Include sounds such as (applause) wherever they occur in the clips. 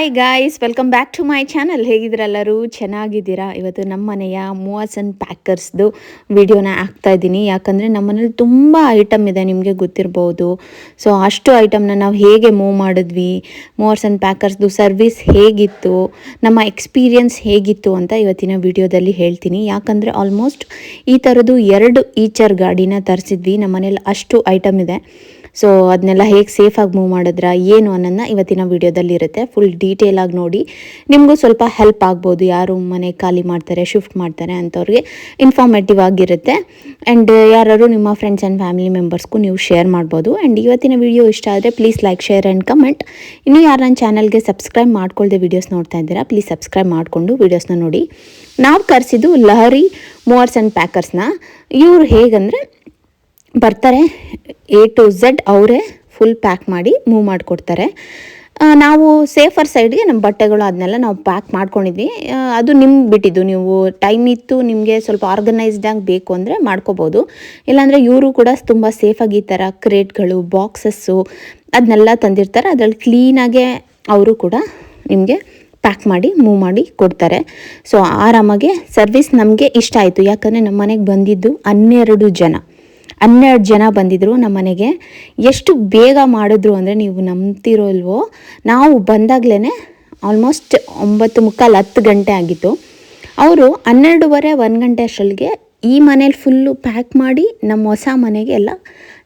Hi guys welcome back to my channel ಹೇಗಿದ್ದೀರೆಲ್ಲರೂ ಚೆನ್ನಾಗಿದ್ದೀರಾ? ಇವತ್ತು ನಮ್ಮ ಮನೆಯ ಮೂವಸನ್ ಪ್ಯಾಕರ್ಸ್ದು ವಿಡಿಯೋನ ಹಾಕ್ತಾ ಇದ್ದೀನಿ. ಯಾಕಂದರೆ ನಮ್ಮನೇಲಿ ತುಂಬ ಐಟಮ್ ಇದೆ, ನಿಮಗೆ ಗೊತ್ತಿರ್ಬೋದು. ಸೊ ಅಷ್ಟು ಐಟಮ್ನ ನಾವು ಹೇಗೆ ಮೂವ್ ಮಾಡಿದ್ವಿ ಮೂವರ್ಸನ್ ಪ್ಯಾಕರ್ಸ್ದು ಸರ್ವಿಸ್ ಹೇಗಿತ್ತು, ನಮ್ಮ ಎಕ್ಸ್ಪೀರಿಯನ್ಸ್ ಹೇಗಿತ್ತು ಅಂತ ಇವತ್ತಿನ ವಿಡಿಯೋದಲ್ಲಿ ಹೇಳ್ತೀನಿ. ಯಾಕಂದರೆ ಆಲ್ಮೋಸ್ಟ್ ಈ ಥರದ್ದು ಎರಡು ಈಚರ್ ಗಾಡಿನ ತರಿಸಿದ್ವಿ. ನಮ್ಮ ಮನೇಲಿ ಅಷ್ಟು ಐಟಮ್ ಇದೆ. ಸೊ ಅದನ್ನೆಲ್ಲ ಹೇಗೆ ಸೇಫಾಗಿ ಮೂವ್ ಮಾಡಿದ್ರ, ಏನು ಅನ್ನೋದನ್ನ ಇವತ್ತಿನ ವಿಡಿಯೋದಲ್ಲಿ ಇರುತ್ತೆ ಫುಲ್ ಡೀಟೇಲಾಗಿ ನೋಡಿ, ನಿಮಗೂ ಸ್ವಲ್ಪ ಹೆಲ್ಪ್ ಆಗ್ಬೋದು. ಯಾರು ಮನೆ ಖಾಲಿ ಮಾಡ್ತಾರೆ ಶಿಫ್ಟ್ ಮಾಡ್ತಾರೆ ಅಂಥವ್ರಿಗೆ ಇನ್ಫಾರ್ಮೇಟಿವ್ ಆಗಿರುತ್ತೆ. ಆ್ಯಂಡ್ ಯಾರು ನಿಮ್ಮ ಫ್ರೆಂಡ್ಸ್ ಆ್ಯಂಡ್ ಫ್ಯಾಮಿಲಿ ಮೆಂಬರ್ಸ್ಗೂ ನೀವು ಶೇರ್ ಮಾಡ್ಬೋದು. ಆ್ಯಂಡ್ ಇವತ್ತಿನ ವಿಡಿಯೋ ಇಷ್ಟ ಆದರೆ please like share and comment ಇನ್ನೂ ಯಾರು ನನ್ನ ಚಾನಲ್ಗೆ ಸಬ್ಸ್ಕ್ರೈಬ್ ಮಾಡ್ಕೊಳ್ದೆ ವೀಡಿಯೋಸ್ ನೋಡ್ತಾ ಇದ್ದೀರಾ ಪ್ಲೀಸ್ ಸಬ್ಸ್ಕ್ರೈಬ್ ಮಾಡಿಕೊಂಡು ವೀಡಿಯೋಸ್ನ ನೋಡಿ. ನಾವು ಕರೆಸಿದ್ದು ಲಹರಿ ಮೂವರ್ಸ್ ಆ್ಯಂಡ್ ಪ್ಯಾಕರ್ಸ್ನ ಇವರು ಹೇಗಂದರೆ ಬರ್ತಾರೆ. ಎ ಟು ಝೆಡ್ ಅವರೇ ಫುಲ್ ಪ್ಯಾಕ್ ಮಾಡಿ ಮೂವ್ ಮಾಡಿಕೊಡ್ತಾರೆ. ನಾವು ಸೇಫರ್ ಸೈಡ್ಗೆ ನಮ್ಮ ಬಟ್ಟೆಗಳು ಅದನ್ನೆಲ್ಲ ನಾವು ಪ್ಯಾಕ್ ಮಾಡ್ಕೊಂಡಿದ್ವಿ. ಅದು ನಿಮ್ಗೆ ಬಿಟ್ಟಿದ್ದು. ನೀವು ಟೈಮ್ ಇತ್ತು, ನಿಮಗೆ ಸ್ವಲ್ಪ ಆರ್ಗನೈಸ್ಡಾಗಿ ಬೇಕು ಅಂದರೆ ಮಾಡ್ಕೋಬೋದು. ಇಲ್ಲಾಂದರೆ ಇವರು ಕೂಡ ತುಂಬ ಸೇಫಾಗಿ ಈ ಥರ ಕ್ರೇಟ್ಗಳು ಬಾಕ್ಸಸ್ಸು ಅದನ್ನೆಲ್ಲ ತಂದಿರ್ತಾರೆ. ಅದರಲ್ಲಿ ಕ್ಲೀನಾಗೆ ಅವರು ಕೂಡ ನಿಮಗೆ ಪ್ಯಾಕ್ ಮಾಡಿ ಮೂವ್ ಮಾಡಿ ಕೊಡ್ತಾರೆ. ಸೊ ಆರಾಮಾಗೆ ಸರ್ವಿಸ್ ನಮಗೆ ಇಷ್ಟ ಆಯಿತು. ಯಾಕಂದರೆ ನಮ್ಮ ಮನೆಗೆ ಬಂದಿದ್ದು ಹನ್ನೆರಡು ಜನ. ಹನ್ನೆರಡು ಜನ ಬಂದಿದ್ದರು ನಮ್ಮ ಮನೆಗೆ. ಎಷ್ಟು ಬೇಗ ಮಾಡಿದ್ರು ಅಂದರೆ ನೀವು ನಂಬ್ತಿರೋಲ್ವೋ ನಾವು ಬಂದಾಗ್ಲೇ ಆಲ್ಮೋಸ್ಟ್ ಒಂಬತ್ತು ಮುಕ್ಕಾಲು ಹತ್ತು ಗಂಟೆ ಆಗಿತ್ತು. ಅವರು ಹನ್ನೆರಡೂವರೆ, ಒಂದು ಗಂಟೆ ಅಷ್ಟರಲ್ಲಿಗೆ ಈ ಮನೇಲಿ ಫುಲ್ಲು ಪ್ಯಾಕ್ ಮಾಡಿ ನಮ್ಮ ಹೊಸ ಮನೆಗೆ ಎಲ್ಲ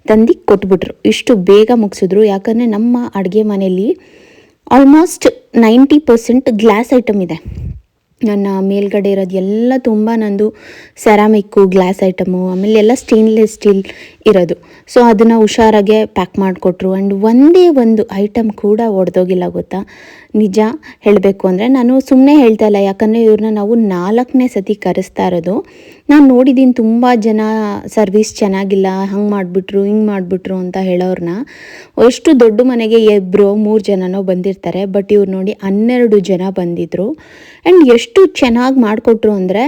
ತಂದು ಕೊಟ್ಬಿಟ್ರು. ಇಷ್ಟು ಬೇಗ ಮುಗಿಸಿದ್ರು. ಯಾಕಂದರೆ ನಮ್ಮ ಅಡುಗೆ ಮನೆಯಲ್ಲಿ almost ninety percent glass item ಇದೆ. ನನ್ನ ಮೇಲ್ಗಡೆ ಇರೋದು ಎಲ್ಲ ತುಂಬ ನಂದು ಸೆರಾಮಿಕ್ಕು ಗ್ಲಾಸ್ ಐಟಮು ಆಮೇಲೆ ಎಲ್ಲ ಸ್ಟೇನ್ಲೆಸ್ ಸ್ಟೀಲ್ ಇರೋದು. ಸೊ ಅದನ್ನು ಹುಷಾರಾಗೆ ಪ್ಯಾಕ್ ಮಾಡಿಕೊಟ್ರು. ಆ್ಯಂಡ್ ಒಂದೇ ಒಂದು ಐಟಮ್ ಕೂಡ ಒಡೆದೋಗಿಲ್ಲ ಗೊತ್ತಾ? ನಿಜ ಹೇಳಬೇಕು ಅಂದರೆ ನಾನು ಸುಮ್ಮನೆ ಹೇಳ್ತಾ ಇಲ್ಲ. ಯಾಕಂದರೆ ಇವ್ರನ್ನ ನಾವು ನಾಲ್ಕನೇ ಸತಿ ಕರೆಸ್ತಾ ಇರೋದು. ನಾನು ನೋಡಿದ್ದೀನಿ ತುಂಬ ಜನ ಸರ್ವಿಸ್ ಚೆನ್ನಾಗಿಲ್ಲ, ಹಂಗೆ ಮಾಡಿಬಿಟ್ರು, ಹಿಂಗೆ ಮಾಡಿಬಿಟ್ರು ಅಂತ ಹೇಳೋರನ್ನ ಎಷ್ಟು ದೊಡ್ಡ ಮನೆಗೆ ಇಬ್ಬರು ಮೂರು ಜನನೋ ಬಂದಿರ್ತಾರೆ ಬಟ್ ಇವ್ರು ನೋಡಿ ಹನ್ನೆರಡು ಜನ ಬಂದಿದ್ರು. ಆ್ಯಂಡ್ ಎಷ್ಟು ಚೆನ್ನಾಗಿ ಮಾಡಿಕೊಟ್ರು ಅಂದರೆ